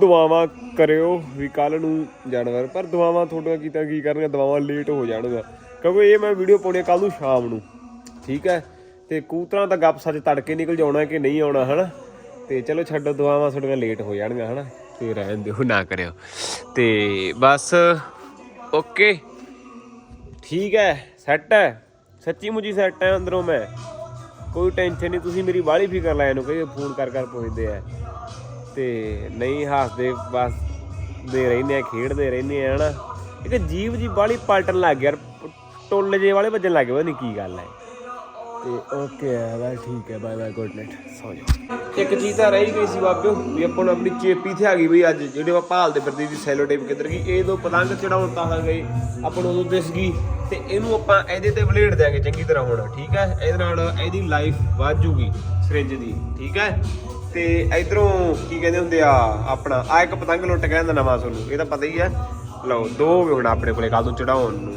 ਦੁਆਵਾਂ ਕਰਿਓ ਵੀ ਕੱਲ ਨੂੰ ਜਾਨਵਰ, ਪਰ ਦੁਆਵਾਂ ਤੁਹਾਡੀਆਂ ਕੀਤਾ ਕੀ ਕਰਨਗੀਆਂ, ਦੁਆਵਾਂ ਲੇਟ ਹੋ ਜਾਣਗੀਆਂ। ਕਿਉਂਕਿ ਇਹ ਮੈਂ ਵੀਡੀਓ ਪਾਉਣੀ ਕੱਲ ਨੂੰ ਸ਼ਾਮ ਨੂੰ, ਠੀਕ ਹੈ? ਤੇ ਕੂਤਰਾ ਦਾ ਗੱਪ ਸੱਚ ਤੜਕੇ ਨਿਕਲ ਜਾਣਾ ਕਿ ਨਹੀਂ ਆਉਣਾ, ਹਨਾ? ਤੇ ਚਲੋ ਛੱਡੋ, ਦੁਆਵਾਂ ਤੁਹਾਡੀਆਂ ਲੇਟ ਹੋ ਜਾਣਗੀਆਂ, ਹਨਾ? ਤੇ ਰਹਿਣ ਦਿਓ, ਨਾ ਕਰਿਓ। ਤੇ ਬਸ ਓਕੇ ਠੀਕ ਹੈ ਸੈੱਟ ਹੈ। ਸੱਚੀ ਮੁੱਚੀ ਸੈੱਟ ਹੈ ਅੰਦਰੋਂ ਮੈਂ। ਕੋਈ ਟੈਨਸ਼ਨ ਨਹੀਂ, ਤੁਸੀਂ ਮੇਰੀ ਬਾਹਲੀ ਫਿਕਰ ਲਾਇਆ ਇਹਨੂੰ ਕਹੇ ਫੋਨ ਕਰ ਕਰ ਪੁੱਛਦੇ ਆ। ਤੇ ਨਹੀਂ ਹੱਸਦੇ, ਬਸ ਦੇ ਰਹਿੰਦੇ ਆ, ਖੇਡਦੇ ਰਹਿੰਦੇ ਆ, ਹਨਾ? ਇੱਕ ਜੀਵ ਜੀ ਬਾਹਲੀ ਪਲਟਣ ਲੱਗ ਗਿਆ ਯਾਰ ਟੋਲੇ ਜੇ ਵਾਲੇ ਵੱਜਣ ਲੱਗ ਗਏ, ਪਤਾ ਨਹੀਂ ਕੀ ਗੱਲ ਹੈ। ਤੇ ਓਕੇ ਹੈ ਬਾਈ ਠੀਕ ਹੈ ਬਾਏ ਬਾਏ ਗੁੱਡ ਨਾਈਟ ਸੌ ਜਾਓ। ਇੱਕ ਚੀਜ਼ ਤਾਂ ਰਹੀ ਗਈ ਸੀ ਬਾਬਿਓ, ਵੀ ਆਪਾਂ ਨੂੰ ਆਪਣੀ ਚੇਪੀ ਤੇ ਆ ਗਈ ਬਈ ਅੱਜ, ਜਿਹੜੇ ਆਪਾਂ ਭਾਲਦੇ ਫਿਰਦੇ ਸੀ ਸੈਲੋ ਟੇਪ ਕਿੱਧਰ ਗਈ, ਇਹ ਦੋ ਪਤੰਗ ਚੜਾਉਣ ਤਾਂ ਆ ਗਏ, ਆਪਾਂ ਨੂੰ ਉਦੋਂ ਦਿਸ ਗਈ, ਤੇ ਇਹਨੂੰ ਆਪਾਂ ਇਹਦੇ ਤੇ ਬਲੇਡ ਦਿਆਂਗੇ ਚੰਗੀ ਤਰ੍ਹਾਂ ਹੁਣ, ਠੀਕ ਹੈ? ਇਹਦੇ ਨਾਲ ਇਹਦੀ ਲਾਈਫ ਵੱਧ ਜੂਗੀ ਸਿਰਿੰਜ ਦੀ, ਠੀਕ ਹੈ? ਤੇ ਇਧਰੋਂ ਕੀ ਕਹਿੰਦੇ ਹੁੰਦੇ ਆ, ਆਪਣਾ ਆ ਇੱਕ ਪਤੰਗ ਲੁੱਟ ਕਹਿੰਦਾ ਨਵਾਂ ਤੁਹਾਨੂੰ, ਇਹ ਤਾਂ ਪਤਾ ਹੀ ਹੈ। ਲਓ, ਦੋ ਵੀ ਗਏ ਹੁਣ ਆਪਣੇ ਕੋਲੇ ਕੱਲ ਚੜਾਉਣ ਨੂੰ।